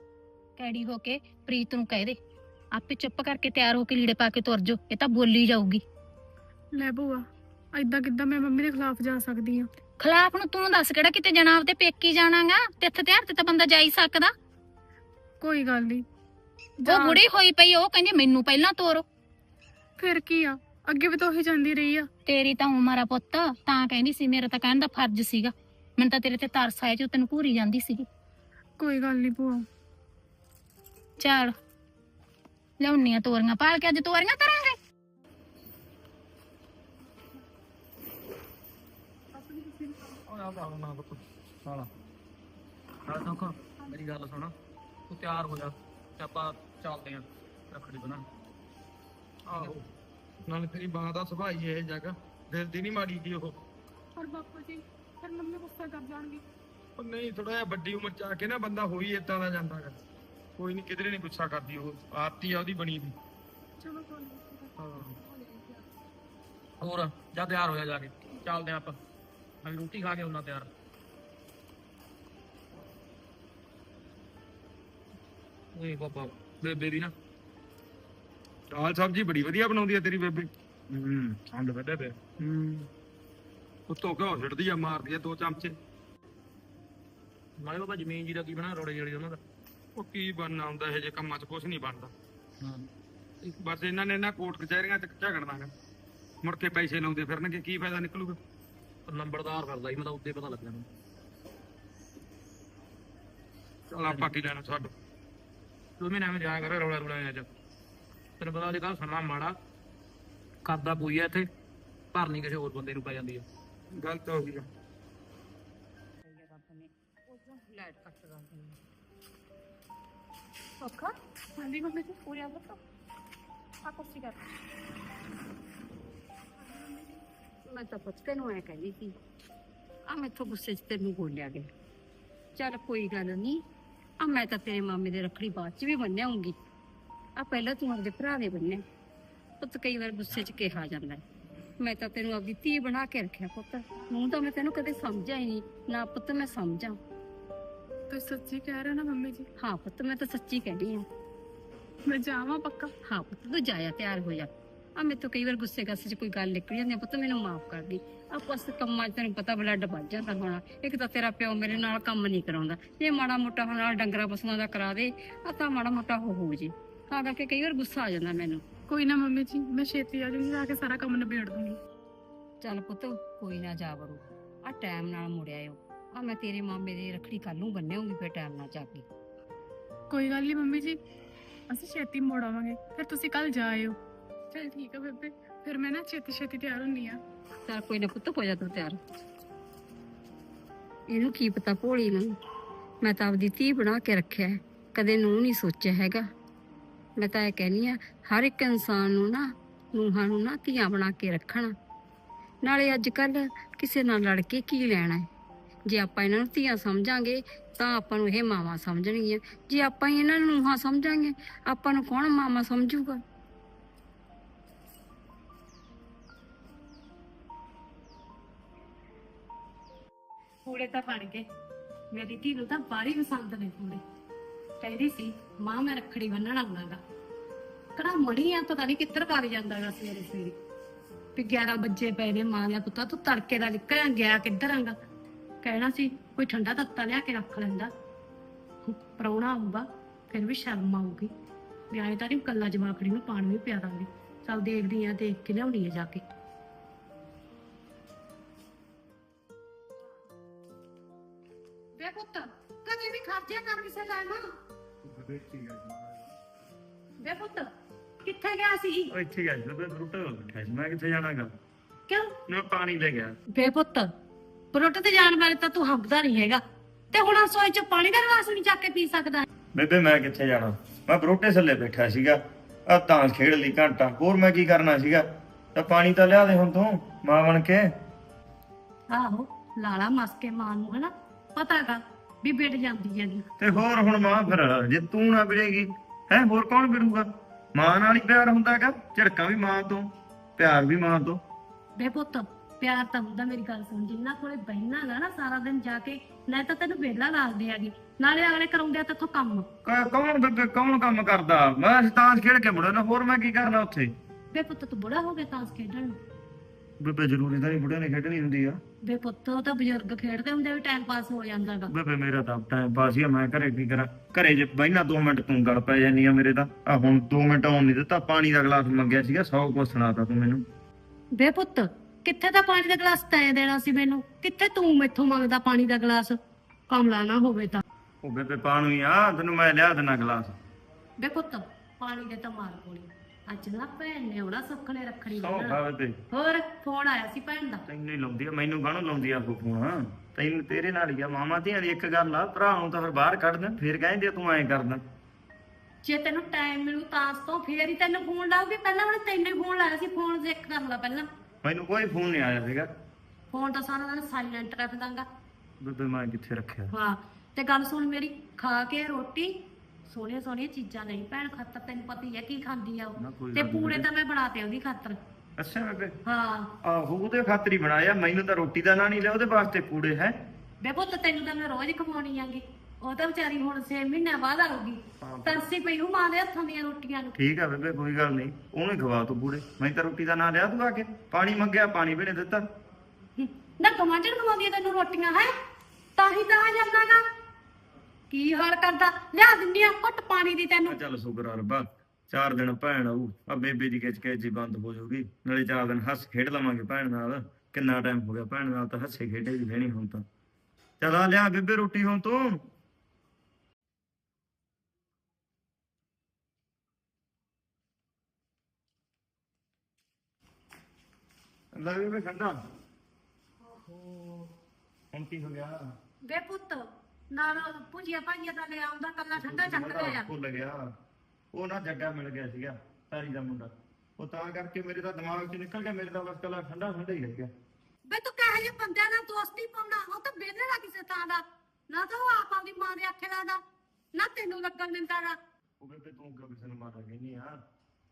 Speaker 4: ਕੈੜੀ ਹੋ ਕੇ ਪ੍ਰੀਤ ਨੂੰ ਕਹਿ ਦੇ। ਆਪੇ ਚੁੱਪ ਕਰਕੇ ਤਿਆਰ ਹੋ ਕੇ ਲੀੜੇ ਪਾ ਕੇ ਤੁਰ ਜਾਓ ਇਹ ਤਾਂ ਬੋਲੀ ਜਾਊਗੀ।
Speaker 5: ਲੈ ਭੂਆ ਐਦਾਂ ਕਿੱਦਾਂ ਮੈਂ ਮੰਮੀ ਦੇ ਖਿਲਾਫ ਜਾ ਸਕਦੀ ਆ
Speaker 4: ਖਿਲਾਫ ਨੂੰ ਤੂੰ ਦੱਸ ਕਿਹੜਾ ਕਿਤੇ ਜਨਾਬ ਤੇ ਪੇਕੀ ਜਾਣਾਗਾ? ਤੇ ਇੱਥੇ ਤਿਆਰ ਤੇ ਤਾਂ ਬੰਦਾ ਜਾ ਹੀ ਸਕਦਾ।
Speaker 5: ਕੋਈ ਗੱਲ ਨਹੀਂ।
Speaker 4: ਉਹ ਬੁੜੀ ਹੋਈ ਪਈ ਉਹ ਕਹਿੰਦੀ ਮੈਨੂੰ ਪਹਿਲਾਂ ਤੋਰੋ।
Speaker 6: ਫਿਰ ਕੀ ਆ? ਅੱਗੇ ਵੀ ਤਾਂ ਉਹੀ ਜਾਂਦੀ ਰਹੀ ਆ।
Speaker 4: ਤੇਰੀ ਤਾਂ ਉਮਰ ਆ ਪੁੱਤ ਤਾਂ ਕਹਿੰਦੀ ਸੀ ਮੇਰਾ ਤਾਂ ਕਹਿਣ ਦਾ ਫਰਜ਼ ਸੀਗਾ। ਮੈਨੂੰ ਤਾਂ ਤੇਰੇ ਤੇ ਤਰਸ ਆਇਆ ਜੋ ਤੈਨੂੰ ਘੂਰੀ ਜਾਂਦੀ ਸੀਗੀ।
Speaker 6: ਕੋਈ ਗੱਲ ਨਹੀਂ ਭੂਆ।
Speaker 4: ਚੱਲ ਲਿਆਉਣੀਆਂ ਤੋਰੀਆਂ ਪਾਲ ਕੇ ਅੱਜ ਤੋਰੀਆਂ ਕਰਾਂਗੇ
Speaker 2: ਉਹ ਆ ਬਾਹਰ ਨਾ ਪੁੱਤ ਸਾਲਾ ਹਾਂ ਤਾਂ ਮੇਰੀ ਗੱਲ ਸੁਣ ਤੂੰ ਤਿਆਰ ਹੋ ਜਾ ਤੇ ਆਪਾਂ ਚੱਲਦੇ ਆਂ ਰੱਖੜੀ ਬਣਾ
Speaker 3: ਆਹੋ ਨਾਲ ਤੇਰੀ ਮਾਂ ਦਾ ਸੁਭਾਅ ਹੀ ਇਹ ਜਗ੍ਹਾ ਦਿਲ ਦੀ ਨਹੀਂ ਮਾੜੀ ਜੀ ਉਹ।
Speaker 6: ਪਰ ਬਾਪੂ ਜੀ ਫਿਰ ਮੰਮੀ ਗੁੱਸਾ ਕਰ ਜਾਣਗੇ।
Speaker 3: ਉਹ ਨਹੀਂ ਥੋੜਾ ਜਿਹਾ ਵੱਡੀ ਉਮਰ ਚ ਆ ਕੇ ਨਾ ਬੰਦਾ ਹੋਈ ਇਦਾਂ ਦਾ ਜਾਂਦਾ ਗਾ। ਕੋਈ ਨਹੀਂ ਕਿਧਰੇ ਨਹੀਂ ਗੁੱਸਾ ਕਰਦੀ ਉਹ। ਆਰਤੀ ਆ ਉਹਦੀ ਬਣੀ ਦੀ
Speaker 6: ਚਲੋ ਕੋਈ ਨੀ।
Speaker 3: ਹਾਂ।
Speaker 2: ਹੋਰ ਜਾ ਤਿਆਰ ਹੋ ਜਾ ਜਾ ਕੇ। ਚੱਲਦੇ ਆਂ ਆਪਾਂ। ਅਸੀਂ ਰੋਟੀ ਖਾ ਕੇ ਉਹਨਾਂ ਤਿਆਰ। ਓਏ ਬਾਬਾ ਬੇਬੇ ਦੀ ਨਾ।
Speaker 3: ਦਾਲ ਸਬਜ਼ੀ ਬੜੀ ਵਧੀਆ ਬਣਾਉਂਦੀ ਆ ਤੇਰੀ ਬੇਬੇ।
Speaker 2: ਹੂੰ ਠੰਡ ਵੱਡੇ ਤੇ
Speaker 3: ਹੂੰ। ਉੱਤੋਂ ਘਿਓ ਛੱਡਦੀ ਆ ਮਾਰਦੀ ਆ ਦੋ ਚਮਚੇ।
Speaker 2: ਨਾਲੇ ਬਾਬਾ ਜ਼ਮੀਨ ਜੀ ਦਾ ਕੀ ਬਣਾ ਰੋੜੇ ਜਿਹੜੀ ਉਹਨਾਂ ਦਾ?
Speaker 3: ਉਹ ਕੀ ਬਣਨਾ ਹੁੰਦਾ ਇਹ ਜੇ ਕੰਮਾਂ 'ਚ ਕੁਝ ਨਹੀਂ ਬਣਦਾ।
Speaker 2: ਹਾਂ।
Speaker 3: ਬਸ ਇਹਨਾਂ ਨੇ ਨਾ ਕੋਰਟ ਕਚਹਿਰੀਆਂ 'ਚ ਝਗੜਨਾ ਗਾ ਮੁੜ ਕੇ ਪੈਸੇ ਲਾਉਂਦੇ ਫਿਰਨਗੇ ਕੀ ਫਾਇਦਾ ਨਿਕਲੂਗਾ?
Speaker 2: ਨੰਬਰਦਾਰ ਫਿਰਦਾ ਸੀ ਮੈਂ ਤਾਂ ਉੱਤੇ ਪਤਾ ਲੱਗਿਆ ਮੈਨੂੰ।
Speaker 3: ਚਲ ਆਪਾਂ ਕੀ ਲੈਣਾ ਛੱਡ
Speaker 2: ਤੂੰ ਵੀ ਨਾ ਐਵੇਂ ਜਾਇਆ ਕਰ ਰੌਲਾ ਰੌਲਾ ਅੱਜ ਤੈਨੂੰ ਪਤਾ ਅੱਜ ਕੱਲ੍ਹ ਸਮਾਂ ਮਾੜਾ ਕਰਦਾ ਕੋਈ ਐ ਇੱਥੇ ਭਰਨੀ ਕਿਸੇ ਹੋਰ ਬੰਦੇ ਨੂੰ ਪੈ ਜਾਂਦੀ ਹੈ
Speaker 3: ਗੱਲ ਤਾਂ ਉਹੀ
Speaker 1: ਲਾਈਟ ਕੱਟ ਦਿੰਦੀ
Speaker 6: ਔਖਾ? ਹਾਂਜੀ ਮੰਮੀ ਜੀ, ਪੂਰੀ ਆਵਤ ਆ ਕੁਛ ਕਰ।
Speaker 1: ਮੈਂ ਤਾਂ ਪੁੱਤ ਤੈਨੂੰ ਐ ਕਹਿੰਦੀ ਸੀ ਆ ਮੈਥੋਂ ਗੁੱਸੇ 'ਚ ਤੈਨੂੰ ਬੋਲਿਆ ਗਿਆ। ਚੱਲ ਕੋਈ ਗੱਲ ਨਹੀਂ ਆ ਮੈਂ ਤਾਂ ਤੇਰੇ ਮਾਮੇ ਦੇ ਰੱਖੜੀ ਬਾਅਦ 'ਚ ਵੀ ਬੰਨਿਆਉਂਗੀ। ਆ ਪਹਿਲਾਂ ਤੂੰ ਆਪਣੇ ਭਰਾ ਦੇ ਬੰਨਿਆ। ਪੁੱਤ ਕਈ ਵਾਰ ਗੁੱਸੇ 'ਚ ਕਿਹਾ ਜਾਂਦਾ। ਹੈ। ਮੈਂ ਤਾਂ ਤੈਨੂੰ ਆਪਦੀ ਧੀ ਬਣਾ ਕੇ ਰੱਖਿਆ ਪੁੱਤ। ਨੂੰ ਤਾਂ ਮੈਂ ਤੈਨੂੰ ਕਦੇ ਸਮਝਿਆ ਹੀ ਨਹੀਂ। ਨਾ ਪੁੱਤ ਮੈਂ ਸਮਝਾਂ।
Speaker 6: ਤੁਸੀਂ ਸੱਚੀ ਕਹਿ ਰਹੇ ਨਾ ਮੰਮੀ ਜੀ?
Speaker 1: ਹਾਂ ਪੁੱਤ ਮੈਂ ਤਾਂ ਸੱਚੀ ਕਹਿੰਦੀ ਹਾਂ
Speaker 6: ਮੈਂ ਜਾਵਾਂ ਪੱਕਾ?
Speaker 1: ਹਾਂ ਪੁੱਤ ਤੂੰ ਜਾਇਆ ਤਿਆਰ ਹੋ ਜਾ। ਆ ਮੇਰੇ ਤੋਂ ਕਈ ਵਾਰ ਗੁੱਸੇ ਗੱਸੇ 'ਚ ਕੋਈ ਗੱਲ ਨਿਕਲ ਜਾਂਦੀ ਆ। ਪੁੱਤ ਮੈਨੂੰ ਮਾਫ ਕਰ ਦੀ। ਆਪਸ ਕੰਮਾਂ 'ਚ ਤੈਨੂੰ ਪਤਾ ਬਲੱਡ ਵੱਜ ਜਾਂਦਾ ਹੋਣਾ। ਇੱਕ ਤਾਂ ਤੇਰਾ ਪਿਓ ਮੇਰੇ ਨਾਲ ਕੰਮ ਨਹੀਂ ਕਰਾਉਂਦਾ। ਜੇ ਮਾੜਾ ਮੋਟਾ ਹੁਣ ਨਾਲ ਡੰਗਰਾ ਪਸ਼ੂਆਂ ਦਾ ਕਰਾ ਦੇ ਆ ਤਾਂ ਮਾੜਾ ਮੋਟਾ ਹੋ ਹੋ ਜੇ। ਤਾਂ ਕਰਕੇ ਕਈ ਵਾਰ ਗੁੱਸਾ ਆ ਜਾਂਦਾ ਮੈਨੂੰ।
Speaker 6: ਕੋਈ ਨਾ ਮੰਮੀ ਜੀ ਮੈਂ ਛੇਤੀ ਆ ਜਾਊਂਗੀ ਜਾ ਕੇ ਸਾਰਾ ਕੰਮ ਨਿਬੇੜ ਦੂੰਗੀ।
Speaker 1: ਚੱਲ ਪੁੱਤ ਕੋਈ ਨਾ ਜਾ ਵੜੋ। ਆ ਟਾਈਮ ਨਾਲ ਮੁੜਿਆ ਆਇਓ। ਆ ਮੈਂ ਤੇਰੇ ਮਾਮੇ ਦੀ ਰੱਖੜੀ ਕੱਲ ਨੂੰ ਬੰਨਿਆਉਂਗੀ ਫਿਰ ਟਾਈਮ ਨਾਲ ਜਾ ਕੇ।
Speaker 6: ਕੋਈ ਗੱਲ ਨਹੀਂ ਮੰਮੀ ਜੀ ਅਸੀਂ ਛੇਤੀ ਮੋੜ ਆਵਾਂਗੇ ਫਿਰ ਤੁਸੀਂ ਕੱਲ ਜਾ ਆਇਓ। ਚਲ ਠੀਕ ਆ ਬੇਬੇ ਫਿਰ ਮੈਂ ਨਾ ਛੇਤੀ ਛੇਤੀ ਤਿਆਰ ਹੁੰਨੀ ਆ।
Speaker 1: ਚੱਲ ਕੋਈ ਨਾ ਪੁੱਤ ਹੋ ਜਾ ਤੂੰ ਤਿਆਰ। ਇਹਨੂੰ ਕੀ ਪਤਾ ਭੋਲੀ ਨੂੰ ਮੈਂ ਤਾਂ ਆਪਦੀ ਧੀ ਬਣਾ ਕੇ ਰੱਖਿਆ। ਕਦੇ ਨੂੰ ਨਹੀਂ ਸੋਚਿਆ ਹੈਗਾ। ਮੈਂ ਤਾਂ ਇਹ ਕਹਿੰਦੀ ਆ ਹਰ ਇੱਕ ਇਨਸਾਨ ਨੂੰ ਨਾ, ਨੂੰਹਾਂ ਨੂੰ ਨਾ ਧੀਆਂ ਬਣਾ ਕੇ ਰੱਖਣਾ। ਨਾਲੇ ਅੱਜ ਕੱਲ ਕਿਸੇ ਨਾਲ ਲੜ ਕੇ ਕੀ ਲੈਣਾ ਹੈ? ਜੇ ਆਪਾਂ ਇਹਨਾਂ ਨੂੰ ਧੀਆਂ ਸਮਝਾਂਗੇ, ਤਾਂ ਆਪਾਂ ਨੂੰ ਇਹ ਮਾਵਾਂ ਸਮਝਣਗੀਆਂ। ਜੇ ਆਪਾਂ ਹੀ ਇਹਨਾਂ ਨੂੰ ਨੂੰਹਾਂ ਸਮਝਾਂਗੇ, ਆਪਾਂ ਨੂੰ ਕੌਣ ਮਾਮਾ ਸਮਝੂਗਾ?
Speaker 7: ਪੂੜੇ ਤਾਂ ਬਣ ਗਏ। ਮੇਰੀ ਧੀ ਨੂੰ ਤਾਂ ਬਾਰੀ ਪਸੰਦ ਨੇ ਪੂੜੇ ਕਹਿੰਦੀ ਸੀ, ਮਾਂ, ਮੈਂ ਰੱਖੜੀ ਬੰਨਣ ਆਉਂਦਾਗਾ ਕੜਾ ਮੜੀਆਂ ਪਤਾ ਨਹੀਂ ਕਿੱਧਰ ਭੱਜ ਜਾਂਦਾਗਾ ਸਵੇਰੇ ਸਵੇਰੇ। ਵੀ 11 ਵਜੇ ਪਏ ਨੇ ਮਾਂ ਦਾ ਪੁੱਤਾ, ਤੂੰ ਤੜਕੇ ਦਾ ਨਿਕਲਿਆ ਗਿਆ ਕਿੱਧਰ ਆਂਗਾ ਕਹਿਣਾ ਸੀ, ਕੋਈ ਠੰਡਾ ਤੱਤਾ ਲਿਆ ਕੇ ਰੱਖ ਲੈਂਦਾ। ਪਰੌਣਾ ਆਊਗਾ, ਫਿਰ ਵੀ ਸ਼ਰਮ ਆਊਗੀ। ਵੀ ਆਏ ਤਾਂ ਨਹੀਂ ਕੱਲਾ ਜਵਾਕੜੀ ਨੂੰ ਪਾਣੀ ਵੀ ਪਿਆ ਦਾਂਗੇ। ਚੱਲ ਦੇਖਦੀ ਆ, ਦੇਖ ਕੇ ਲਿਆਉਣੀ ਆ ਜਾ ਕੇ। ਵੇ ਪੁੱਤ ਕਿੱਥੇ ਗਿਆ ਸੀ?
Speaker 8: ਉਹ ਇੱਥੇ ਗਿਆ ਸੀ ਤੇ ਰੁੱਟ ਬੈਠਾ ਸੀ ਮੈਂ ਕਿੱਥੇ ਜਾਣਾਗਾ
Speaker 7: ਕਿਉਂ?
Speaker 8: ਮੈਂ ਪਾਣੀ ਲੈ ਗਿਆ
Speaker 7: ਵੇ ਪੁੱਤ ਪਰੋਟ ਤੇ ਜਾਣ ਬਾਰੇ ਤਾਂ ਤੂੰ ਹੱਬਦਾ ਨਹੀਂ ਹੈਗਾ। ਤੇ ਹੁਣ ਰਸੋਈ ਚ ਪਾਣੀ ਦਾ ਗਲਾਸ ਨਹੀਂ ਚੱਕ ਕੇ ਪੀ ਸਕਦਾ।
Speaker 8: ਬੇਬੇ ਮੈਂ ਕਿੱਥੇ ਜਾਣਾ? ਮੈਂ ਬਰੋਟੇ ਥੱਲੇ ਬੈਠਾ ਸੀਗਾ। ਆ ਤਾਂ ਖੇਡ ਲਈ ਘੰਟਾ ਹੋਰ ਮੈਂ ਕੀ ਕਰਨਾ ਸੀਗਾ? ਤਾਂ ਪਾਣੀ ਤਾਂ ਲਿਆ ਦੇ ਹੁਣ ਤੂੰ ਮਾਂ ਬਣ ਕੇ।
Speaker 7: ਆਹੋ ਲਾਲਾ ਮਸ ਕੇ ਮਾਂ ਨੂੰ ਹਨਾ? ਪਤਾਗਾ ਵੀ ਬਿੜ ਜਾਂਦੀ ਹੈ
Speaker 8: ਤੇ ਹੋਰ ਹੁਣ ਮਾਂ ਫਿਰ ਜੇ ਤੂੰ ਨਾ ਬਿੜੇਗੀ ਹੈ ਹੋਰ ਕੌਣ ਬਿੜੂਗਾ? ਮਾਂ ਨਾਲ ਹੀ ਪਿਆਰ ਹੁੰਦਾਗਾ ਝੜਕਾਂ ਵੀ ਮਾਂ ਤੋਂ ਪਿਆਰ ਵੀ ਮਾਂ ਤੋਂ।
Speaker 7: ਵੇ ਪੁੱਤ ਪਿਆਰ ਤਾਂ ਹੁੰਦਾ ਮੇਰੀ ਗੱਲ ਸੁਣ ਜਿੰਨਾ ਕੋਲੇ ਬਹਿਣਾਗਾ ਨਾ ਸਾਰਾ ਦਿਨ ਜਾ ਕੇ ਨਾ ਤਾਂ ਤੈਨੂੰ ਵੇਲਾ ਲਾਉਂਦੇ ਆਗੇ ਨਾਲੇ ਅਗਲੇ ਕਰਾਉਂਦੇ ਆ ਤੇਥੋਂ ਕੰਮ।
Speaker 8: ਕ- ਕੌਣ ਬੇਬੇ ਕੌਣ ਕੰਮ ਕਰਦਾ? ਮੈਂ ਤਾਂ ਖੇਡ ਕੇ ਮੁੜਿਆ ਨਾ ਹੋਰ ਮੈਂ ਕੀ ਕਰਨਾ ਉੱਥੇ?
Speaker 7: ਵੇ ਪੁੱਤ ਤੂੰ ਬੁੜਾ ਹੋ ਗਿਆ ਤਾਂਸ ਖੇਡਣ। ਨੂੰ
Speaker 8: ਬੇਬੇ ਜ਼ਰੂਰੀ ਤਾਂ ਨਹੀਂ ਬੁੜਿਆਂ ਨੇ ਖੇਡਣੀ ਹੁੰਦੀ ਆ।
Speaker 7: ਵੇ ਪੁੱਤ ਉਹ ਤਾਂ ਬਜ਼ੁਰਗ ਖੇਡਦੇ ਹੁੰਦੇ ਵੀ ਟਾਈਮ ਪਾਸ ਹੋ ਜਾਂਦਾਗਾ
Speaker 8: ਬੇਬੇ ਮੇਰਾ ਤਾਂ ਟਾਈਮ ਪਾਸ ਹੀ ਆ ਮੈਂ ਘਰੇ ਕੀ ਕਰਾਂ? ਘਰੇ ਜੇ ਬਹਿਣਾ 2 ਮਿੰਟ ਤੂੰ ਗੱਲ ਪੈ ਜਾਨੀ ਆ ਮੇਰੇ ਤਾਂ। ਆ ਹੁਣ 2 ਮਿੰਟ ਆਉਣ ਨਹੀਂ ਦਿੱਤਾ ਪਾਣੀ ਦਾ ਗਲਾਸ ਮੰਗਿਆ ਸੀਗਾ 100 ਕੁ ਸੁਣਾਤਾ ਤੂੰ ਮੈਨੂੰ।
Speaker 7: ਵੇ ਪੁੱਤ ਕਿੱਥੇ ਤਾਂ ਪਾਣੀ ਦਾ ਗਲਾਸ ਤੈਂ ਦੇਣਾ ਸੀ ਮੈਨੂੰ? ਕਿੱਥੇ ਤੂੰ ਮੈਥੋਂ ਮੰਗਦਾ ਪਾਣੀ ਦਾ ਗਲਾਸ? ਕਮਲਾ ਨਾ ਹੋਵੇ ਤਾਂ।
Speaker 8: ਉਹ ਬੇਬੇ ਪਾਣੀ ਆ ਤੈਨੂੰ ਮੈਂ ਲਿਆ ਦੇਣਾ ਗਲਾਸ।
Speaker 7: ਵੇ ਪੁੱਤ ਪਾਣੀ ਦੇ ਤਾਂ ਮਾਰ ਕੋਲੀ ਅੱਜ ਨਾ ਭੈਣ ਨੇ ਆਉਣਾ ਸੁੱਖ ਨੇ ਰੱਖੜੀ
Speaker 8: ਸੌ
Speaker 7: ਬੰਨ੍ਹਣਾ।
Speaker 8: ਖਾ ਬੇਬੇ
Speaker 7: ਹੋਰ ਫੋਨ ਆਇਆ ਸੀ ਭੈਣ ਦਾ।
Speaker 8: ਤੈਨੂੰ ਹੀ ਲਾਉਂਦੀ ਆ ਮੈਨੂੰ ਕਾਹਨੂੰ ਲਾਉਂਦੀ ਆ ਉਹ ਫੋਨ? ਤੈਨੂੰ ਤੇਰੇ ਨਾਲ ਹੀ ਆ ਮਾਮਾ ਧੀਆਂ ਦੀ ਇੱਕ ਗੱਲ ਆ ਭਰਾ ਨੂੰ ਤਾਂ ਫਿਰ ਬਾਹਰ ਕੱਢ ਦੇ ਫਿਰ ਕਹਿੰਦੇ ਤੂੰ ਐਂ ਕਰਦਾ
Speaker 7: ਜੇ ਤੈਨੂੰ ਟਾਈਮ ਮਿਲੂ ਤਾਂ ਤੋਂ ਫੇਰ ਹੀ ਤੈਨੂੰ ਫੋਨ ਲਾਉਗੀ ਪਹਿਲਾਂ ਉਹਨੇ ਤੈਨੂੰ ਹੀ ਫੋਨ ਲਾਇਆ ਸੀ ਫੋਨ ਚੈੱਕ ਕਰ ਲੈ ਪਹਿਲਾਂ।
Speaker 8: ਮੈਨੂੰ ਕੋਈ ਫੋਨ ਨਹੀਂ ਆਇਆ ਸੀਗਾ।
Speaker 7: ਫੋਨ ਤਾਂ ਸਾਰਾ ਦਿਨ ਸਾਇਲੈਂਟ ਰੱਖ ਦਾਂਗਾ
Speaker 8: ਬੇਬੇ ਮੈਂ ਕਿੱਥੇ ਰੱਖਿਆ?
Speaker 7: ਹਾਂ ਤੇ ਗੱਲ ਸੁਣ ਮੇਰੀ ਖਾ ਕੇ ਰੋਟੀ ਸੋਹਣੀਆਂ ਸੋਹਣੀਆਂ ਚੀਜ਼ਾਂ ਨਹੀਂ ਭੈਣ ਖਾਤਰ ਤੈਨੂੰ ਪਤਾ ਹੀ ਹੈ ਕੀ ਖਾਂਦੀ ਆ
Speaker 8: ਨਾ
Speaker 7: ਉਹ
Speaker 8: ਕੋਈ
Speaker 7: ਤੇ
Speaker 8: ਗੱਲ ਨੀ
Speaker 7: ਪੂੜੇ ਤਾਂ ਮੈਂ ਬਣਾਤੇ ਉਹਦੀ ਖਾਤਰ।
Speaker 8: ਅੱਛਾ ਬੇਬੇ।
Speaker 7: ਹਾਂ।
Speaker 8: ਆਹੋ ਉਹਦੇ ਖਾਤਰ ਹੀ ਬਣਾਇਆ ਮੈਨੂੰ ਤਾਂ ਰੋਟੀ ਦਾ ਨਾਂ ਨਹੀਂ ਲਿਆ ਉਹਦੇ ਵਾਸਤੇ ਕੂੜੇ ਹੈ।
Speaker 7: ਬੇ ਪੁੱਤ ਤੈਨੂੰ ਤਾਂ ਮੈਂ ਰੋਜ਼ ਖਵਾਉਣੀ ਆਂਗੀ। ਉਹ ਤਾਂ ਵਿਚਾਰੀ ਹੁਣ 6 ਮਹੀਨਿਆਂ ਬਾਅਦ ਆਊਗੀ। ਤਰਸੀ ਪਈ ਉਹ ਮਾਂ ਦੇ ਹੱਥਾਂ ਦੀਆਂ ਰੋਟੀਆਂ ਨੂੰ।
Speaker 8: ਠੀਕ ਆ ਬੇਬੇ ਕੋਈ ਗੱਲ ਨਹੀਂ। ਉਹਨੂੰ ਹੀ ਖਵਾ ਤੂੰ ਕੂੜੇ ਮੈਂ ਤਾਂ ਰੋਟੀ ਦਾ ਨਾਂ ਲਿਆ ਤੂੰ ਆ ਕੇ। ਪਾਣੀ ਮੰਗਿਆ ਪਾਣੀ ਵੀ ਨਹੀਂ ਦਿੱਤਾ।
Speaker 7: ਹੂੰ, ਨਾ ਕਮਾਂਡਰ ਖਵਾਉਂਦੀ ਆ ਤੈਨੂੰ ਰੋਟੀਆਂ ਹੈ? ਤਾਂ ਹੀ ਤਾਂ ਆ ਜਾਂਦਾਗਾ। ਕੀ ਹਾਲ ਕਰਦਾ? ਲਿਆ ਦਿੰਦੀ ਆ ਘੁੱਟ ਪਾਣੀ ਦੀ ਤੈਨੂੰ।
Speaker 8: ਚੱਲ ਸ਼ੁਕਰ ਆ ਰੱਬਾ ਚਾਰ ਦਿਨ ਭੈਣ ਆਊ ਆ ਬੇਬੇ ਦੀ ਕਿਚ ਕਿਚ ਬੰਦ ਹੋ ਜਾਊਗੀ ਨਾਲੇ ਚਾਰ ਦਿਨ ਹੱਸ ਖੇਡ ਲਵਾਂਗੇ ਭੈਣ ਨਾਲ ਕਿੰਨਾ ਟਾਈਮ ਹੋ ਗਿਆ ਭੈਣ ਨਾਲ ਤਾਂ ਹੱਸੇ ਖੇਡੇ ਵੀ ਲੈਣੀ ਹੁਣ ਤਾਂ। ਚਲ ਆ ਲਿਆ ਬੇਬੇ ਰੋਟੀ ਹੁਣ ਤੂੰ। ਲੈ ਬੇਬੇ ਠੰਡਾ। ਹੁਣ ਕੀ ਹੋ ਗਿਆ?
Speaker 7: ਵੇ ਪੁੱਤ ਨਾਲ ਭੁਜੀਆ ਭਾਈਆ ਦਾ ਲੈ ਆਉਂਦਾ ਕੱਲਾ ਠੰਡਾ ਚੱਕ ਲਿਆ।
Speaker 8: ਭੁੱਲ ਗਿਆ। ਉਹ ਨਾ ਜੱਗਾ ਮਿਲ ਗਿਆ ਸੀਗਾ ਤਾਰੀ ਦਾ ਮੁੰਡਾ। ਉਹ ਤਾਂ ਕਰਕੇ ਮੇਰੇ ਤਾਂ ਦਿਮਾਗ 'ਚ ਨਿਕਲ ਗਿਆ ਮੇਰੇ ਤਾਂ ਬਸ ਕੱਲਾ ਠੰਡਾ ਠੰਡਾ ਹੀ ਰਹਿ ਗਿਆ।
Speaker 7: ਵੇ ਤੂੰ ਕਹੇ ਜੇ ਬੰਦਿਆਂ ਨਾਲ ਦੋਸਤੀ ਪਾਉਣਾ? ਉਹ ਤਾਂ ਬੇਲੇ ਦਾ ਕਿਸੇ ਥਾਂ ਦਾ। ਨਾ ਤਾਂ ਉਹ ਆਪ ਆਪਦੀ ਮਾਂ ਦੇ ਆਖੇ ਦਾ ਨਾ ਤੈਨੂੰ ਲੱਗਣ ਦਿੰਦਾ ਗਾ।
Speaker 8: ਉਹ ਬੇਬੇ ਤੂੰ ਕਿਉਂ ਕਿਸੇ ਨੂੰ ਮਾਰਾ ਗਈ ਆ?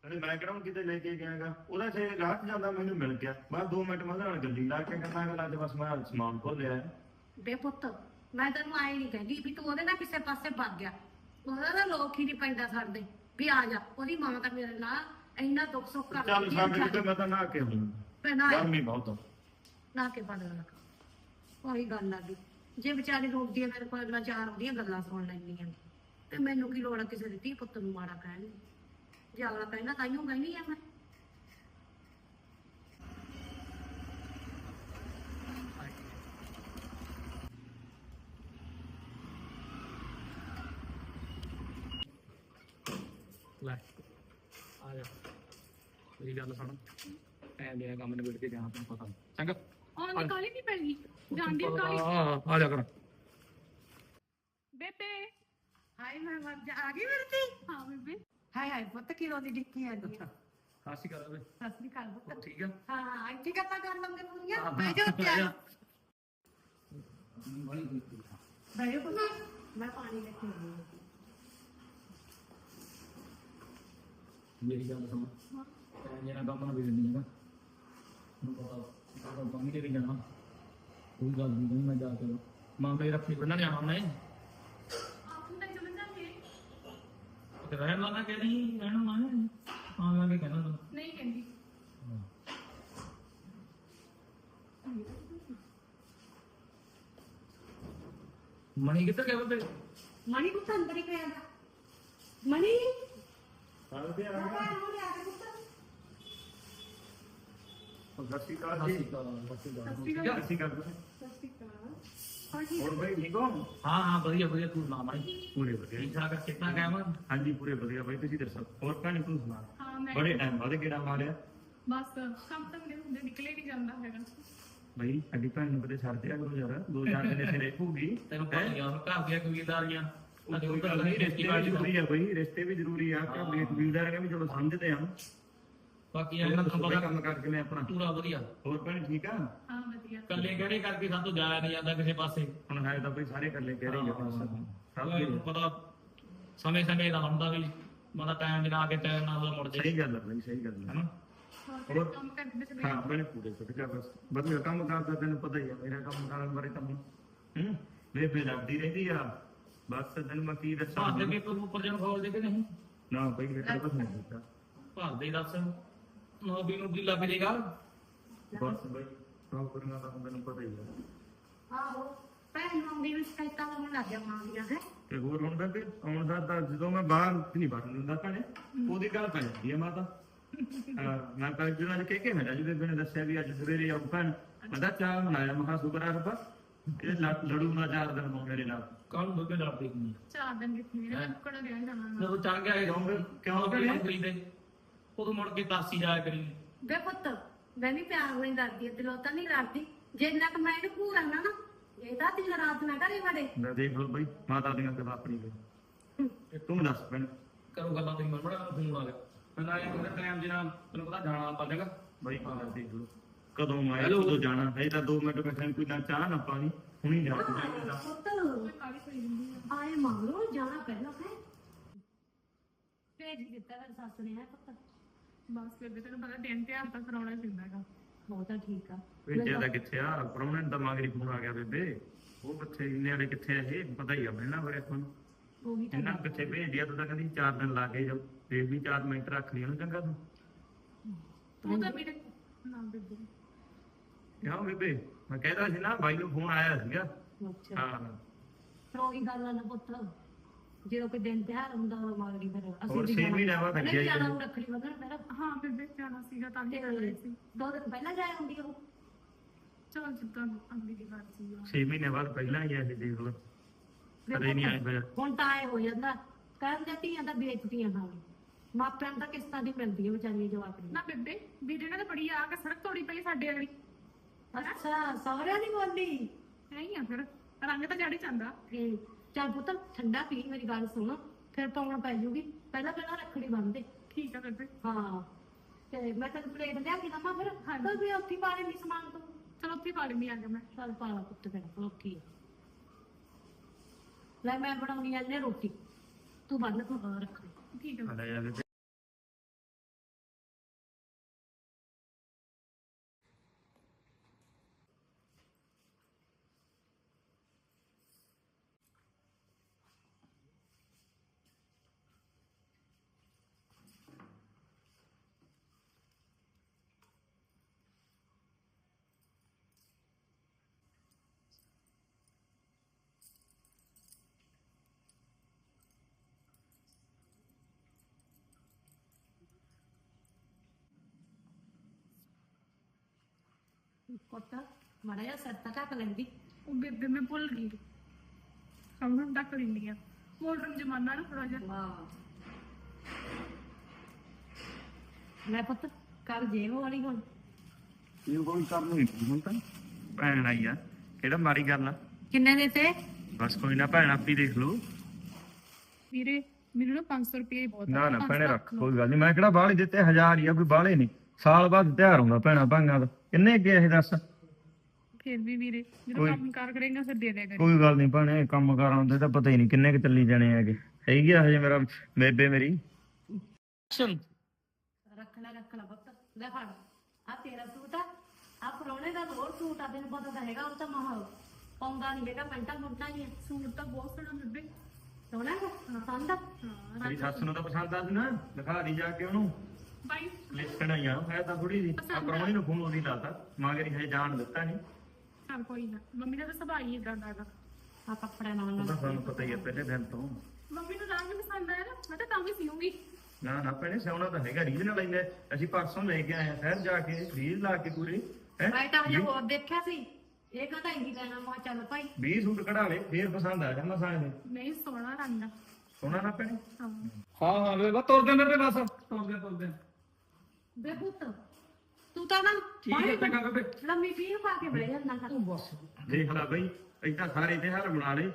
Speaker 8: ਅਰੇ ਮੈਂ ਕਿਹੜਾ ਹੁਣ ਕਿਤੇ ਲੈ ਕੇ ਗਿਆਗਾ? ਉਹਦਾ ਸੇ ਰਾਹ 'ਚ ਜਾਂਦਾ ਮੈਨੂੰ ਮਿਲ ਗਿਆ। ਮੈਂ 2 ਮਿੰਟ ਨਾਲ ਗੱਡੀ ਲਾ ਕੇ ਕਰਨਾ ਗੱਲਾਂ ਤੇ ਬਸ ਮੈਂ ਸਮਾਨ ਭੁੱਲ ਲਿਆ।
Speaker 7: ਬੇ ਪੁੱਤ ਮੈਂ ਤੈਨੂੰ ਆਏ ਨਹੀਂ ਕਹਿੰਦੀ ਵੀ ਤੂੰ ਉਹਦੇ ਨਾਲ ਕਿਸੇ ਪਾਸੇ ਭੱਗ ਗਿਆ। ਉਹਦਾ ਤਾਂ ਲੋਕ ਹੀ ਨਹੀਂ ਪੈਂਦਾ ਸਾਡੇ ਵੀ ਆ ਜਾ ਉਹਦੀ ਮਾਂ ਤਾਂ ਮੇਰੇ ਨਾਲ ਇੰਨਾ ਦੁੱਖ ਸੁੱਖ ਕਰ
Speaker 8: ਚੱਲ ਸਾਡੇ ਕਿਤੇ ਮੈਂ ਤਾਂ ਨਾ ਕੇ ਹੁਣ
Speaker 7: ਪੈਣਾ
Speaker 8: ਗਰਮੀ ਬਹੁਤ ਆ।
Speaker 7: ਨਾ ਕੇ ਪੜ ਲੱਗਾ ਉਹੀ ਗੱਲ ਆ ਗਈ ਜੇ ਵਿਚਾਰੀ ਰੋਕਦੀ ਆ ਮੇਰੇ ਕੋਲ ਅਗਲਾ ਚਾਰ ਉਹਦੀਆਂ ਗੱਲਾਂ ਸੁਣ ਲੈਂਦੀਆਂ ਤੇ ਮੈਨੂੰ ਕੀ ਲੋੜ ਆ ਕਿਸੇ ਦੀ ਧੀ ਪੁੱਤ ਨੂੰ ਮਾੜਾ ਕਹਿਣ ਦੀ? ਜੇ ਅਗਲਾ ਕਹਿੰਦਾ ਤਾਈਓ ਕਹਿੰਦੀ ਆ ਮੈਂ।
Speaker 2: ਲੈ ਆ ਜਾ। ਮੇਰੀ ਗੱਲ ਸੁਣ। ਐ ਲਿਆ ਕੰਮ ਨਿਬੜ ਕੇ ਜਾਣਾ ਤੈਨੂੰ ਪਤਾ। ਚੰਗਾ।
Speaker 6: ਆਉਣ ਦੀ ਕਾਲੀ ਨਹੀਂ ਪੈਣੀ? ਜਾਂਦੀ
Speaker 2: ਆ
Speaker 6: ਕਾਲੀ
Speaker 2: ਆ ਜਾ ਕਰ।
Speaker 6: ਬੇਬੇ।
Speaker 7: ਹਾਏ ਮੈਂ ਮਰ ਜਾ ਆ ਗਈ ਮੇਰੇ ਤੇ?
Speaker 6: ਹਾਂ ਬੇਬੇ।
Speaker 7: ਹਾਏ ਹਾਏ ਪੁੱਤ ਕੀ ਰੋਂਦੀ ਡਿੱਕੀ ਆ ਗਈ
Speaker 2: ਹਾਸੀ ਕਰ
Speaker 7: ਸਤਿ ਸ੍ਰੀ ਅਕਾਲ ਪੁੱਤ।
Speaker 2: ਠੀਕ ਆ?
Speaker 7: ਹਾਂ ਇੱਥੇ ਗੱਲਾਂ ਕਰ ਲੰਗੇ ਪੂਰੀਆਂ?
Speaker 2: ਹਾਂ,
Speaker 7: ਬਹਿ ਜਾ ਆ ਜਾ।
Speaker 2: ਬੜੀ ਕੀਤੀ
Speaker 7: ਬਹਿ ਜਾ ਪੁੱਤ। ਮੈਂ ਪਾਣੀ ਲੈ ਕੇ ਆਉਂਦੀ
Speaker 2: ਮੇਰੀ ਗੱਲ ਸੁਣ ਜਿਹੜਾ ਕੰਮ ਨਾ ਹੈਗਾ ਪਤਾ ਜਾਣਾ ਕੋਈ ਗੱਲ ਨਹੀਂ ਮੈਂ ਜਾ ਕੇ ਮਾਮਲੇ ਰੱਖੀ
Speaker 6: ਨੂੰ ਤੇ
Speaker 2: ਰਹਿਣ ਰਹਿਣਾ ਲਾਂਗੇ।
Speaker 6: ਨਹੀਂ ਕਹਿੰਦੀ
Speaker 2: ਮਣੀ ਕਿੱਥੇ ਗਿਆ ਬੇ
Speaker 7: ਮਣੀ ਪੁੱਤ ਅੰਦਰ ਹੀ ਪਿਆ। ਮਣੀ
Speaker 8: ਸਾਰੇ ਤੇ ਆ
Speaker 7: ਪਾਪਾ ਨੂੰ ਲਿਆ ਕੇ ਪੁੱਤ
Speaker 8: ਗਿਆ ਸਤਿ ਸ਼੍ਰੀ ਅਕਾਲ ਜੀ।
Speaker 2: ਸਤਿ ਸ਼੍ਰੀ ਅਕਾਲ
Speaker 8: ਸਤਿ ਸ਼੍ਰੀ ਅਕਾਲ।
Speaker 6: ਸਤਿ ਸ਼੍ਰੀ ਅਕਾਲ।
Speaker 8: ਹੋਰ ਬਈ ਠੀਕ ਹੋ?
Speaker 2: ਹਾਂ ਹਾਂ ਵਧੀਆ ਵਧੀਆ ਤੂੰ ਸੁਣਾ ਮਾਈ
Speaker 8: ਪੂਰੇ ਵਧੀਆ।
Speaker 2: ਠੀਕ ਠਾਕ ਕਿੰਨਾ ਕਾਇਮ ਆ?
Speaker 8: ਹਾਂਜੀ ਪੂਰੇ ਵਧੀਆ ਬਾਈ ਤੁਸੀਂ ਦੱਸੋ? ਹੋਰ ਭੈਣ ਤੂੰ ਸੁਣਾ?
Speaker 6: ਹਾਂ ਮੈਂ
Speaker 8: ਬੜੇ ਟਾਈਮ ਬਾਅਦ ਕਿਹੜਾ ਮਾਰਿਆ?
Speaker 6: ਬਸ ਕੰਮ ਤਾਂ ਮੇਰੇ ਹੁੰਦੇ ਨਿਕਲੇ ਨਹੀਂ ਜਾਂਦਾ ਹੈਗਾ।
Speaker 8: ਬਈ ਭੈਣ ਨੂੰ ਕਦੇ ਛੱਡ ਦਿਆ ਕਰੋ ਯਾਰ ਦੋ ਚਾਰ ਦਿਨ ਇੱਥੇ ਰਹੂਗੀ।
Speaker 2: ਤੈਨੂੰ ਪਤਾ ਹੀ? ਆ ਹੁਣ ਘਰ ਦੀਆਂ ਕਬੀਲਦਾਰੀਆਂ। ਸਾਡੇ ਉੱਧਰ
Speaker 8: ਗੱਲ
Speaker 2: ਨਹੀਂ
Speaker 8: ਨਹੀਂ
Speaker 2: ਰਿਸ਼ਤੀ
Speaker 8: ਰਿਸ਼ਤੇ ਵੀ
Speaker 2: ਬਾਜੀ
Speaker 8: ਜ਼ਰੂਰੀ ਆ ਬਈ ਰਿਸ਼ਤੇ ਵੀ ਜ਼ਰੂਰੀ ਆ ਘਰ ਦੀਆਂ ਕਬੀਲਦਾਰੀਆਂ ਵੀ ਚਲੋ ਸਮਝਦੇ ਆ।
Speaker 2: ਬਾਕੀ
Speaker 8: ਇਹਨਾਂ
Speaker 2: ਇਹਨਾਂ
Speaker 8: ਦਾ
Speaker 2: ਨੂੰ ਪਤਾ
Speaker 8: ਕੰਮ ਕਰਕੇ ਮੈਂ ਆਪਣਾ।
Speaker 2: ਪੂਰਾ ਵਧੀਆ।
Speaker 8: ਹੋਰ ਭੈਣ ਠੀਕ ਆ?
Speaker 6: ਹਾਂ ਵਧੀਆ।
Speaker 2: ਕੱਲੇ ਕਿਹੜੇ ਕਰਕੇ ਸਾਤੋਂ ਜਾਇਆ ਨਹੀਂ ਜਾਂਦਾ ਕਿਸੇ ਪਾਸੇ?
Speaker 8: ਹੁਣ ਹੈ ਤਾਂ ਬਈ ਸਾਰੇ ਇਕੱਲੇ ਕਹਿ ਰਹੇ ਆ ਬਸ। ਸਭ
Speaker 2: ਤੈਨੂੰ ਪਤਾ ਸਮੇਂ ਸਮੇਂ ਦਾ ਹੁੰਦਾ ਵੀ ਬੰਦਾ ਟਾਈਮ ਜਨਾ ਕੇ ਟਾਈਮ ਨਾਲ ਮੁੜ ਜੇ
Speaker 8: ਸਹੀ ਗੱਲ ਆ ਬਈ ਸਹੀ ਗੱਲ ਆ।
Speaker 2: ਹਨਾ?
Speaker 6: ਹੋਰ ਕੰਮ ਕਰਦੇ ਚਲੇ
Speaker 8: ਹਾਂ ਬਣੇ ਪੂਰੇ ਸੁੱਟ ਗਿਆ ਬਸ। ਵਧੀਆ ਕੰਮ ਕਰਦਾ ਤੈਨੂੰ ਪਤਾ ਹੀ ਆ ਮੇਰਾ ਕੰਮ ਕਰਨ ਬਾਰੇ ਤਾਂ ਹੂੰ? ਬੇਬੇ ਲੱਗਦੀ ਰਹਿੰਦੀ ਆ। ਬਸ ਤੈਨੂੰ ਮੈਂ ਕੀ ਦੱਸਾਂ
Speaker 2: ਭਾਰ ਦੇ ਪੇਪਰ ਉੱਪਰ ਜਨ ਖੋਲ ਦੇ ਕਿ ਨਹੀਂ?
Speaker 8: ਨਾ ਬਈ ਬੇਟਾ ਕੁਝ ਨਹੀਂ ਦਿੱਤਾ
Speaker 2: ਭਾਰ ਦੇ ਦੱਸ। ਨੋ ਵੀ ਨੂੰ ਕੀ ਲੱਗ ਜੇਗਾ?
Speaker 8: ਬਸ ਬਈ ਨੌਕਰੀਆਂ ਤਾਂ ਹੁਣ ਤੈਨੂੰ ਪਤਾ ਹੀ ਆ।
Speaker 7: ਆਹੋ ਭੈਣ ਨੂੰ ਵੀ ਸ਼ਿਕਾਇਤਾਂ ਹੋਣ ਲੱਗ ਗਿਆ ਮਾਂ ਦੀਆਂ ਹੈ?
Speaker 8: ਤੇ ਹੋਰ ਹੁਣ ਬੇਬੇ ਆਉਣ ਦਾ ਤਾਂ ਜਦੋਂ ਮੈਂ ਬਾਹਰ ਨਹੀਂ ਵੜਨ ਦਿੰਦਾ ਭੈਣੇ ਉਹਦੀ ਗੱਲ ਪੈ ਜਾਂਦੀ ਹੈ ਮਾਤਾ। ਹਾਂ, ਮੈਂ ਤਾਂ ਜਿਹੜਾ ਅੱਜ ਕਹਿ ਕੇ ਹਟਿਆ ਜੀ ਬੇਬੇ ਨੇ ਦੱਸਿਆ ਵੀ ਅੱਜ ਸਵੇਰੇ ਆਉ ਭੈਣ। ਮੈਂ ਤਾਂ ਚਾਹ ਬਣਾਇਆ ਮਹਾ ਸੁਬਰਾ ਰੱਬਾ ਇਹ ਲੜ- ਲੜੂ ਨਾ ਚਾਰ ਦਿਨ ਮੋ ਮੇਰੇ ਨਾਲ।
Speaker 2: ਕੱਲ ਨੂੰ ਬੇਬੇ ਲੜਦੀ ਹੁੰਦੀ
Speaker 6: ਚਾਰ ਦਿਨ ਕਿੱਥੇ ਮੇਰੇ? ਮੁੱਕਣ ਗਿਆ ਜਾਣਾ।
Speaker 2: ਜਦੋਂ ਚੜ ਗਿਆ ਇਹ
Speaker 8: ਕਿਉਂ ਫਿਰ? ਕਿਉਂ
Speaker 2: ਤੇ। ਉਦੋਂ ਮੁੜ ਕੇ ਤਾਸੀ ਜਾਇਆ ਕਰੀ
Speaker 7: ਵੇ ਪੁੱਤ ਮੈਂ ਵੀ ਪਿਆਰ ਨਹੀਂ ਕਰਦੀ ਦਿਲੋਂ ਤਾਂ ਨਹੀਂ ਕਰਦੀ ਜੇ ਇੰਨਾ ਕੁ ਮੈਂ ਇਹਨੂੰ ਘੂਰ ਆਣਾ ਨਾ ਇਹ ਤਾਂ ਦਿਨ ਰਾਤ ਨਾ ਘਰੇ ਵੜੇ।
Speaker 8: ਮੈਂ ਦੇਖ ਲਓ ਬਈ ਮਾਤਾ ਦੀਆਂ ਗੱਲਾਂ ਆਪਣੀ ਗਈ ਤੂੰ ਦੱਸ ਭੈਣ
Speaker 2: ਕਰੋ ਗੱਲਾਂ ਤੇ ਮਰਮੜਾ ਫੋਨ ਆ ਗਿਆ ਮੈਂ ਨਾ ਇਹ ਟਾਈਮ ਜਿਹੜਾ ਤੈਨੂੰ ਪਤਾ ਜਾਣਾ ਆਪਾਂ ਜਗਾ
Speaker 8: ਬਈ ਮਾਤਾ ਦੇਖ ਲਓ। ਕਦੋਂ ਆਇਆ? ਕਦੋਂ ਜਾਣਾ ਹੈ ਤਾਂ 2 ਮਿੰਟ ਬੈਠੇ ਨੂੰ ਕੋਈ ਨਾ ਚਾਹ ਨਾ ਪਾਣੀ। ਹੁਣੀ ਜਾ
Speaker 7: ਪੁੱਤ ਆਏ ਮੰਗਲੋ ਜਾਣਾ ਪਹਿਲਾਂ ਹੈ। ਭੇਜ ਹੀ ਦਿੱਤਾ ਮੇਰੀ ਸੱਸ ਨੇ ਹੈ ਪੁੱਤ।
Speaker 6: ਬਸ ਬੇਬੇ ਤੈਨੂੰ ਪਤਾ ਦਿਨ ਤਿਉਹਾਰ ਤਾਂ ਕਰਾਉਣਾ ਹੀ ਪੈਂਦਾ ਗਾ
Speaker 7: ਹੋ ਤਾਂ ਠੀਕ ਆ।
Speaker 8: ਭੇਜਿਆ ਤਾਂ ਕਿੱਥੇ ਆ? ਪਰਮਨੈਂਟ ਦਾ ਮਗਰੀ ਫੋਨ ਆ ਗਿਆ ਬੇਬੇ। ਉਹ ਕਿੱਥੇ ਇੰਨੇ ਵਾਲੇ ਕਿੱਥੇ ਆ ਇਹ? ਪਤਾ ਹੀ ਆ ਮੈਨੂੰ ਬਰੇ ਤੁਹਾਨੂੰ
Speaker 7: ਉਹੀ ਤਾਂ
Speaker 8: ਇਹਨਾਂ ਨੂੰ ਕਿੱਥੇ ਭੇਜ ਦਿਆ ਤੂੰ ਤਾਂ ਕਹਿੰਦੀ 4 ਦਿਨ ਲਾ ਕੇ ਜਾਓ। ਤੇ ਵੀ 4 ਮਿੰਟ ਰੱਖ ਲਈ ਉਹਨੂੰ ਚੰਗਾ ਤੂੰ।
Speaker 6: ਤੂੰ ਤਾਂ ਮੇਰੇ ਨਾ ਬੇਬੇ।
Speaker 8: ਕਿਉਂ ਬੇਬੇ ਮੈਂ ਕਹਿੰਦਾ ਸੀ ਨਾ ਬਾਈ ਨੂੰ ਫੋਨ ਆਇਆ ਸੀਗਾ।
Speaker 7: ਅੱਛਾ।
Speaker 8: ਹਾਂ।
Speaker 7: ਫਿਰ ਉਹੀ ਗੱਲ ਆ ਨਾ ਪੁੱਤ ਜਦੋਂ ਕੋਈ ਦਿਨ ਤਿਉਹਾਰ ਹੁੰਦਾ ਉਹ ਫਿਰ
Speaker 8: ਹੋਰ ਛੇ ਮਹੀਨੇ ਬਾਅਦ
Speaker 7: ਨਹੀਂ ਜਾਣਾ ਉਹ ਰੱਖੜੀ ਬੰਨਣ ਮੇਰਾ।
Speaker 6: ਹਾਂ ਬੇਬੇ ਜਾਣਾ ਸੀਗਾ ਤਾਂ ਹੀ ਕਰ ਰਹੀ ਸੀ।
Speaker 7: ਦੋ ਦਿਨ ਪਹਿਲਾਂ ਜਾਇਆ ਹੁੰਦੀ ਉਹ?
Speaker 6: ਚਲ ਜਿੱਦਾਂ ਅੰਮੀ ਦੀ ਗੱਲ ਸੀ
Speaker 8: 6 ਮਹੀਨੇ ਬਾਅਦ ਪਹਿਲਾਂ ਹੀ ਆਇਆ ਦੇਖ ਲਓ। ਕਦੇ ਨਹੀਂ ਆਏ ਫਿਰ।
Speaker 7: ਹੁਣ ਤਾਂ ਆਏ ਹੋ ਜਾਂਦਾ। ਕਹਿੰਦੇ ਧੀਆਂ ਤਾਂ ਵੇਚਦੀਆਂ ਹਾਂ ਮਾਪਿਆਂ ਨੂੰ ਤਾਂ ਕਿਸ਼ਤਾਂ ਦੀ ਮਿਲਦੀ ਹੈ ਵਿਚਾਰੀਆਂ ਜਵਾਬ ਦੀ
Speaker 6: ਨਾ ਬੇਬੇ ਵੀਰੇ ਨੇ ਤਾਂ ਬੜੀ ਆ ਕੇ ਸੜਕ ਤੋੜੀ ਪਈ ਸਾਡੇ ਵਾਲੀ।
Speaker 7: ਅੱਛਾ ਸਹੁਰਿਆਂ ਦੀ ਬੋਲੀ
Speaker 6: ਹੈ ਹੀ ਆ ਫਿਰ ਰੰਗ ਤਾਂ ਜੜ ਹੀ ਜਾਂਦਾ।
Speaker 7: ਹੂੰ। ਚੱਲ ਪੁੱਤ ਠੰਡਾ ਪੀ ਮੇਰੀ ਗੱਲ ਸੁਣ। ਫਿਰ ਪਾਉਣ ਪੈ ਜੂਗੀ। ਪਹਿਲਾਂ ਪਹਿਲਾਂ ਰੱਖੜੀ ਬੰਨਦੇ
Speaker 6: ਠੀਕ ਆ ਬੇਬੇ
Speaker 7: ਹਾਂ। ਤੇ ਮੈਂ ਤੈਨੂੰ ਪਲੇਟ ਲਿਆ ਕੇ ਦਵਾਂ ਫਿਰ।
Speaker 6: ਹਾਂਜੀ।
Speaker 7: ਤਾਂ ਵੀ ਉੱਥੇ ਪਾ ਲੈਂਦੀ ਸਮਾਨ ਤੂੰ।
Speaker 6: ਚਲ ਉੱਥੇ ਪਾ ਲੈਂਦੀ ਆ ਗਿਆ ਮੈਂ।
Speaker 7: ਚੱਲ ਪਾ ਲਾ ਪੁੱਤ ਫਿਰ ਲੈ ਮੈਂ ਬਣਾਉਣੀ ਐ ਨੇ ਰੋਟੀ। ਤੂੰ ਬੰਨ ਤੂੰ ਰੱਖ
Speaker 6: ਠੀਕ ਆ।
Speaker 8: ਆ
Speaker 7: ਪੁੱਤ ਮਾੜਾ ਜਿਹਾ ਸਿਰ ਤਾਂ ਢੱਕ ਲੈਂਦੀ।
Speaker 6: ਉਹ ਬੇਬੇ ਮੈਂ ਭੁੱਲ ਗਈ। ਹਮ ਨੂੰ ਡੱਕ ਲੈਂਦੀ ਆ। ਮਾਡਰਨ ਜ਼ਮਾਨਾ ਨਾ ਥੋੜਾ ਜਿਹਾ।
Speaker 7: ਵਾਹ। ਲੈ ਪੁੱਤ ਕਰ ਜੇਬ ਵਾਲੀ ਹੁਣ।
Speaker 8: ਇਹ ਕੋਈ ਕੰਮ ਨਹੀਂ ਹੁਣ ਤਾਂ। ਭੈਣ ਆਈ ਆ। ਕਿਹੜਾ ਮਾਰੀ ਗੱਲ ਆ
Speaker 7: ਕਿੰਨੇ ਦੇ ਤੇ?
Speaker 8: ਬਸ ਕੋਈ ਨਾ ਭੈਣ ਆਪੀ ਦੇਖ ਲਓ
Speaker 6: ਵੀਰੇ ਮੈਨੂੰ ਨਾ 500 ਰੁਪਏ ਹੀ ਬਹੁਤ ਆ,
Speaker 8: ਨਾ ਭੈਣੇ ਰੱਖ। ਕੋਈ ਗੱਲ ਨਹੀਂ ਮੈਂ ਕਿਹੜਾ ਬਾਹਲੇ ਦਿੱਤੇ ਹਜ਼ਾਰ ਹੀ ਆ ਕੋਈ ਬਾਹਲੇ ਨਹੀਂ ਸਾਲ ਬਾਅਦ ਤਿਉਹਾਰ ਹੁੰਦਾ ਭੈਣਾ ਭਾਂਗਾ ਦਾ। ਕਿੰਨੇ ਅੱਗੇ ਇਹ ਦੱਸ?
Speaker 6: ਫਿਰ ਵੀ ਵੀਰੇ ਜਦੋਂ
Speaker 8: ਕੋਈ-
Speaker 6: ਕੰਮ ਕਾਰ ਕਰੇਗਾ ਫਿਰ ਦੇ ਦਿਆ ਕਰੀ।
Speaker 8: ਕੋਈ ਗੱਲ ਨਹੀਂ ਭੈਣੇ ਕੰਮ ਕਾਰਾਂ ਦੇ ਤਾਂ ਪਤਾ ਹੀ ਨਹੀਂ ਕਿੰਨੇ ਕੁ ਚੱਲੀ ਜਾਣੇ ਹੈਗੇ। ਹੈਗੀ ਆ ਹਜੇ ਮੇਰਾ ਬੇਬੇ ਮੇਰੀ।
Speaker 7: ਰੱਖ ਲੈ ਰੱਖ ਲੈ ਪੁੱਤ। ਲੈ ਫੜ। ਆ ਤੇਰਾ ਸੂਟ ਆ। ਆ ਪਰੋਣੇ ਦਾ ਹੋਰ ਸੂਟ ਆ ਤੈਨੂੰ ਪਤਾ ਤਾਂ ਹੈਗਾ ਉਹ ਤਾਂ ਮਹਾ ਪਾਉਂਦਾ ਨਹੀਂ ਹੈਗਾ ਪੈਂਟਾਂ ਮੁੰਟਾਂ ਹੀ ਆ।
Speaker 6: ਸੂਟ ਤਾਂ ਬਹੁਤ ਸੋਹਣਾ ਬੇਬੇ।
Speaker 7: ਸੋਹਣਾ ਹੈ ਪਸੰਦ ਆ।
Speaker 8: ਮੇਰੀ ਸੱਸ ਨੂੰ ਤਾਂ ਪਸੰਦ ਆ ਸੀ ਨਾ ਦਿਖਾ ਦੀ ਜਾ ਕੇ ਉਹਨੂੰ।
Speaker 6: ਬਾਈ
Speaker 8: ਲਿਖਣਾ ਹੀ ਆ ਹੈ ਤਾਂ ਥੋੜੀ ਜੀ ਆ। ਪਰੌਣੀ ਨੂੰ ਫੋਨ ਉਹਦੀ ਲਾਤਾ ਮਗਰ ਹਜੇ ਜਾਣ ਦਿੱਤਾ ਨਹੀਂ।
Speaker 6: ਚੱਲ ਕੋਈ ਨਾ। ਮੰਮੀ ਦਾ ਤਾਂ ਸੁਭਾਅ ਹੀ ਇਦਾਂ ਦਾ ਹੈਗਾ।
Speaker 7: ਆ ਕੱਪੜੇ ਨਾਲ
Speaker 8: ਉਹ ਤਾਂ ਸਾਨੂੰ ਪਤਾ ਹੀ ਹੈ ਪਹਿਲੇ ਦਿਨ ਤੋਂ।
Speaker 6: ਮੰਮੀ ਨੂੰ ਰੰਗ ਪਸੰਦ ਆਇਆ ਨਾ ਮੈਂ ਤਾਂ ਤਾਂ ਵੀ ਸੀਉਂਗੀ
Speaker 8: ਨਾ ਨਾ ਭੈਣੇ ਸਿਆਉਣਾ ਤਾਂ ਹੈਗਾ ਰੀਜਨਲ ਲੈਂਦੇ। ਅਸੀਂ ਪਰਸੋਂ ਲੈ ਕੇ ਆਏ ਆ ਸ਼ਹਿਰ ਜਾ ਕੇ ਰੀਲ ਲਾ ਕੇ ਪੂਰੀ। ਹੈ?
Speaker 7: ਮੈਂ ਤਾਂ ਹਜੇ ਹੋਰ ਦੇਖਿਆ ਸੀ। ਇਹ ਕਹਿੰਦਾ ਇੰਦੀ ਲੈਣਾ ਮਾ ਚੱਲ ਭਾਈ।
Speaker 8: 20 ਸੂਟ ਕਢਾ ਲਏ ਫੇਰ ਪਸੰਦ ਆ ਜਾਂਦਾ ਸਾਰੇ
Speaker 6: ਨਹੀਂ ਸੋਹਣਾ ਰੰਗ ਆ।
Speaker 8: ਸੋਹਣਾ ਨਾ ਭੈਣੇ
Speaker 6: ਹਾਂ।
Speaker 2: ਹਾਂ ਹਾਂ ਬੇਬੇ ਬਸ ਤੁਰਦੇ ਮੇਰੇ ਬਸ। ਤੁਰਦੇ ਤੁਰਦੇ
Speaker 7: ਬੇ ਪੁੱਤ ਤੂੰ ਤਾਂ ਨਾ
Speaker 2: ਠੀਕ ਹੈ ਚੰਗਾ ਬੇਬੇ।
Speaker 7: ਲੰਮੀ ਪੀਰ ਪਾ ਕੇ ਬਹਿ ਜਾਂਦਾ। ਕਰ
Speaker 2: ਬਸ।
Speaker 8: ਦੇਖ ਲੈ ਬਈ ਏਦਾਂ ਸਾਰੇ ਤਿਉਹਾਰ ਬਣਾ ਲਏ।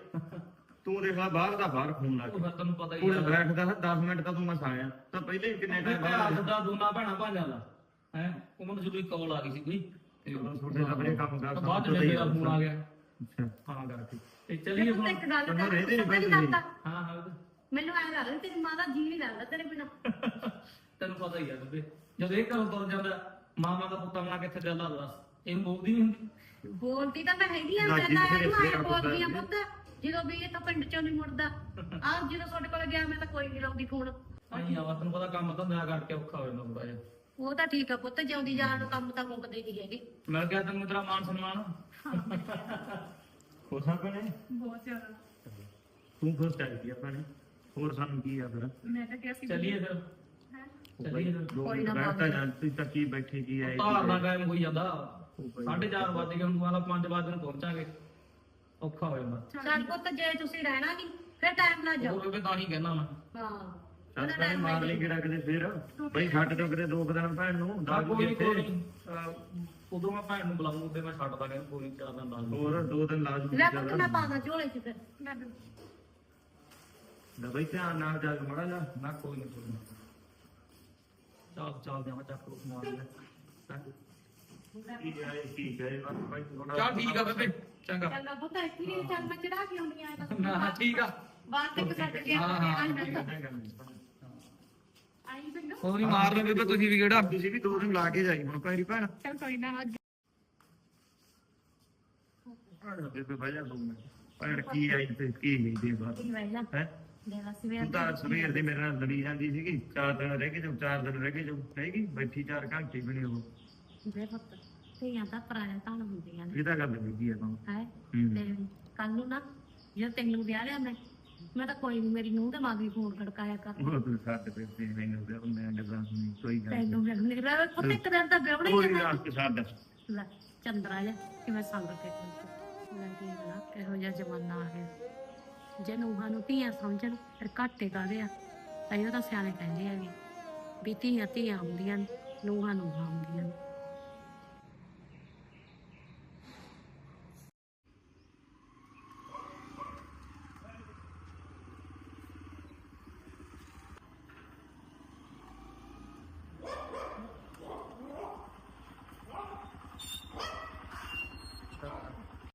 Speaker 8: ਤੂੰ ਦੇਖ ਲੈ ਬਾਹਰ ਦਾ ਬਾਹਰ ਫੋਨ ਲਾ
Speaker 2: ਉਹ
Speaker 8: ਕੇ
Speaker 2: ਫਿਰ ਤੈਨੂੰ ਪਤਾ ਹੀ
Speaker 8: ਪੂਰੇ
Speaker 2: ਹੈ
Speaker 8: ਬ੍ਰੈਕ ਦਾ 10 ਮਿੰਟ ਤਾਂ ਤੂੰ ਮਸ ਆਇਆ ਤਾਂ ਪਹਿਲੇ ਹੀ ਕਿੰਨੇ ਟਾਈਮ
Speaker 2: ਪਿਆਰ
Speaker 8: ਬਾਅਦ
Speaker 2: ਦਾ ਦੋਨਾ ਭੈਣਾਂ ਭਾਂਜਾਂ ਦਾ। ਹੈ? ਉਹ ਮੈਨੂੰ ਜਦੋਂ ਕਾਲ ਆ ਗਈ ਸੀ ਕੋਈ? ਤੇ
Speaker 8: ਛੋਟੇ ਆਪਣੇ ਕੰਮ ਕਰ
Speaker 2: ਬਾਅਦ ਚ ਮੇਰੇ ਦਾ ਫੋਨ ਆ ਗਿਆ।
Speaker 8: ਅੱਛਾ। ਤਾਂ ਕਰਕੇ
Speaker 2: ਤੇ ਚੱਲੀਏ ਹੁਣ।
Speaker 7: ਇੱਕ ਗੱਲ ਕਰ
Speaker 2: ਹਾਂ ਹਾਂ
Speaker 7: ਮੈਨੂੰ ਐਂ ਲੱਗਦਾ ਤੇਰੀ ਮਾਂ ਦਾ ਜੀ ਨਹੀਂ ਲੱਗਦਾ ਤੇਰੇ ਬਿਨਾ।
Speaker 2: ਤੈਨੂੰ ਪਤਾ ਹੀ ਆ ਬੇਬੇ। ਜਦੋਂ ਇਹ ਘਰੋਂ ਤੁਰ ਜਾਂਦਾ ਮਾਮਾ ਦਾ ਪੁੱਤਾਂ ਬਣਾ ਕਿੱਥੇ ਜਾਂਦਾ ਦੱਸ ਇਹ ਬੋਲਦੀ ਨਹੀਂ ਹੁੰਦੀ।
Speaker 7: ਬੋਲਦੀ ਤਾਂ ਮੈਂ ਹੈਗੀ ਆ ਮੈਂ ਤਾਂ
Speaker 8: ਫੇਰਾ
Speaker 7: ਬੋਲਦੀ ਆ
Speaker 8: ਪੁੱਤ।
Speaker 7: ਜਦੋਂ ਵੀ ਇਹ ਤਾਂ ਪਿੰਡ ਚੋਂ ਨਹੀਂ ਮੁੜਦਾ। ਆਹ ਜਦੋਂ ਤੁਹਾਡੇ ਕੋਲ ਗਿਆ ਮੈਂ ਤਾਂ ਕੋਈ ਨਹੀਂ ਲਾਉਂਦੀ ਫੋਨ
Speaker 2: ਆਈ ਆ ਤੈਨੂੰ ਪਤਾ ਕੰਮ ਧੰਦਾ ਕਰਕੇ ਔਖਾ ਹੋ ਜਾਂਦਾ ਥੋੜਾ ਜਿਹਾ।
Speaker 7: ਉਹ ਤਾਂ ਠੀਕ ਆ ਪੁੱਤ ਜਿਉਂਦੀ ਜਾਨ ਨੂੰ ਕੰਮ ਤਾਂ ਮੁੱਕਦੇ ਨਹੀਂ ਹੈਗੇ।
Speaker 2: ਮਿਲ ਗਿਆ ਤੈਨੂੰ ਤੇਰਾ ਮਾਨ ਸਨਮਾਨ।
Speaker 8: ਕੋਸਾ ਭੈਣੇ
Speaker 6: ਬਹੁਤ ਜ਼ਿਆਦਾ।
Speaker 8: ਤੂੰ ਖੁਸ਼ ਚਾਹੀਦੀ ਆ ਭੈਣੇ। ਹੋਰ ਸਾਨੂੰ ਕੀ ਆ ਫਿਰ?
Speaker 6: ਮੈਂ ਤਾਂ ਕਿਹਾ ਸੀ
Speaker 2: ਚੱਲੀਏ ਫਿਰ। ਚੱਲੀਏ ਫਿਰ।
Speaker 8: ਦੋ ਮਿੰਟ ਬੈਠਾ ਜਾਂ ਤੂੰ ਤਾਂ ਕੀ ਬੈਠੇ ਕੀ ਆਏ
Speaker 2: ਧਾਰਨਾ ਕਾਇਮ ਹੋਈ ਜਾਂਦਾ। 4:30 ਵਜੇ ਗਏ ਹੁਣ ਵਾਲਾ 5 ਵਜੇ ਨੂੰ ਪਹੁੰਚਾਂਗੇ। ਔਖਾ ਹੋ ਜਾਂਦਾ।
Speaker 7: ਚੱਲ ਪੁੱਤ ਜੇ ਤੁਸੀਂ ਰਹਿਣਾ ਨਹੀਂ ਫਿਰ ਟਾਈਮ ਨਾਲ ਜਾਓ।
Speaker 2: ਵੀ ਤਾਂ ਹੀ ਕਹਿਣਾ ਮੈਂ।
Speaker 7: ਹਾਂ।
Speaker 8: ਭੈਣੇ ਮਾਰ ਲਈ ਕਿਹੜਾ ਕਿਤੇ ਫਿਰ। ਬਈ ਛੱਡ ਦਿਓ ਕਿਤੇ ਦੋ ਕੁ ਦਿਨ ਭੈਣ ਨੂੰ
Speaker 2: ਕੋਈ ਕੋਈ ਉਦੋਂ ਮੈਂ ਭੈਣ ਨੂੰ ਬੁਲਾਉਂਗਾ ਤੇ ਮੈਂ ਛੱਡਦਾ ਕਹਿੰਦਾ ਕੋਈ ਚਾਰ ਦਿਨ ਲਾ ਲੂੰ
Speaker 8: ਹੋਰ ਦੋ ਦਿਨ ਲਾ ਜੂ
Speaker 7: ਲੈ ਪੁੱਤ ਮੈਂ ਪਾਦਾ ਝੋਲੇ ਚ ਫਿਰ।
Speaker 8: ਦਾ ਬਈ ਧਿਆਨ ਨਾਲ ਜਾ ਕੇ ਮੜਾ ਜਾ।
Speaker 2: ਨਾ ਕੋਈ ਨਹੀਂ ਕੋਈ। ਚੱਲ ਚੱਲ ਜਾਵਾਂ ਚੱਕ ਰੋ ਮਾਰ ਲੈ
Speaker 8: ਕੀ ਆਏ ਕੀ ਕਰੇ ਬਸ ਭਾਈ ਥੋੜਾ
Speaker 2: ਚੱਲ ਠੀਕ ਆ ਬੇਬੇ ਚੰਗਾ
Speaker 7: ਚੰਗਾ ਪੁੱਤ ਇੱਥੇ ਹੀ ਚੱਲ ਮੈਂ ਚੜਾ ਕੇ ਆਉਂਦੀ ਆ ਤਾਂ
Speaker 2: ਨਾ ਠੀਕ ਆ
Speaker 7: ਬਾਹਰ ਤੱਕ ਛੱਡ ਕੇ
Speaker 2: ਹਾਂ ਹਾਂ
Speaker 7: ਆਈ
Speaker 2: ਠੀਕ ਆ।
Speaker 7: ਆਈ ਚੰਗਾ
Speaker 2: ਕੋਈ ਨੀ ਮਾਰ ਲੈ ਬੇਬੇ ਤੁਸੀਂ ਵੀ ਕਿਹੜਾ
Speaker 8: ਤੁਸੀਂ ਵੀ ਦੋ ਦਿਨ ਲਾ ਕੇ ਜਾਈ ਹੁਣ ਪੈਰੀ ਭੈਣ
Speaker 6: ਚੱਲ ਕੋਈ ਨਾ ਅੱਜ
Speaker 8: ਬੇਬੇ ਵਜਾ ਦੋ ਮੈਂ ਭੈਣ ਕੀ ਆਈ ਤੇ ਕੀ ਨਹੀਂ ਦੇ ਬਾਤ
Speaker 7: ਵੈਲਾ
Speaker 8: ਹੈ
Speaker 7: ਦੇਵਾ ਸਵੇਰ
Speaker 8: ਤੂੰ ਤਾਂ ਸਵੇਰ ਦੇ ਮੇਰੇ ਨਾਲ ਲੜੀ ਜਾਂਦੀ ਸੀਗੀ। ਚਾਰ ਦਿਨ ਰਹਿ ਗਏ ਜੋ ਚਾਰ ਦਿਨ ਰਹਿ ਗਏ ਜੋ ਹੈਗੀ ਬੈਠੀ ਚਾਰ ਘੰਟੇ ਬਣੇ ਉਹ
Speaker 7: ਦੇ ਪੁੱਤ ਧੀਆਂ ਤਾਂ ਪਰਾਇਆ ਤਾਂ ਹੁੰਦੀਆਂ ਨੇ।
Speaker 8: ਇਹ ਤਾਂ ਗੱਲ ਹੈਗੀ ਆ ਤਾਂ।
Speaker 7: ਹੈ?
Speaker 8: ਹੂੰ।
Speaker 7: ਤੇ ਕੱਲ ਨੂੰ ਨਾ ਜੇ ਤੈਨੂੰ ਵਿਆਹ ਲਿਆ ਮੈਂ ਮੈਂ ਤਾਂ ਕੋਈ ਨਹੀਂ ਮੇਰੀ ਨੂੰਹ ਤੇ ਮਾਂ ਵੀ ਫੋਨ ਖੜਕਾਇਆ ਕਰ।
Speaker 8: ਉਹ ਤੂੰ ਸਾਡੇ ਤੇ ਤੇ ਮੈਨੂੰ ਤੇ ਮੈਂ ਗੱਲਾਂ ਸੁਣੀ ਕੋਈ ਗੱਲ
Speaker 7: ਤੈਨੂੰ ਫਿਰ ਨਿਕਲਿਆ ਪੁੱਤ ਇੱਕ ਦਿਨ ਤਾਂ ਵਿਆਹਣਾ ਹੀ
Speaker 8: ਕੋਈ
Speaker 7: ਹੈ।
Speaker 8: ਰਾਤ ਸਾਡਾ
Speaker 7: ਲੈ ਚੰਦਰਾ ਜਾ ਕਿਵੇਂ ਸੰਗ ਕੇ ਲੈ ਕੀ ਨਾ ਇਹੋ ਜਿਹਾ ਜ਼ਮਾਨਾ ਆ ਗਿਆ। ਜੇ ਨੂੰਹਾਂ ਨੂੰ ਧੀਆਂ ਸਮਝਣ, ਫਿਰ ਘਾਟੇ ਕਾਹਦੇ ਆ? ਤਾਈਓ ਤਾਂ ਸਿਆਣੇ ਕਹਿੰਦੇ ਆ ਵੀ ਵੀ ਧੀਆਂ ਧੀਆਂ ਹੁੰਦੀਆਂ ਨੇ, ਨੂੰਹਾਂ ਨੂੰਹਾਂ ਹੁੰਦੀਆਂ ਨੇ।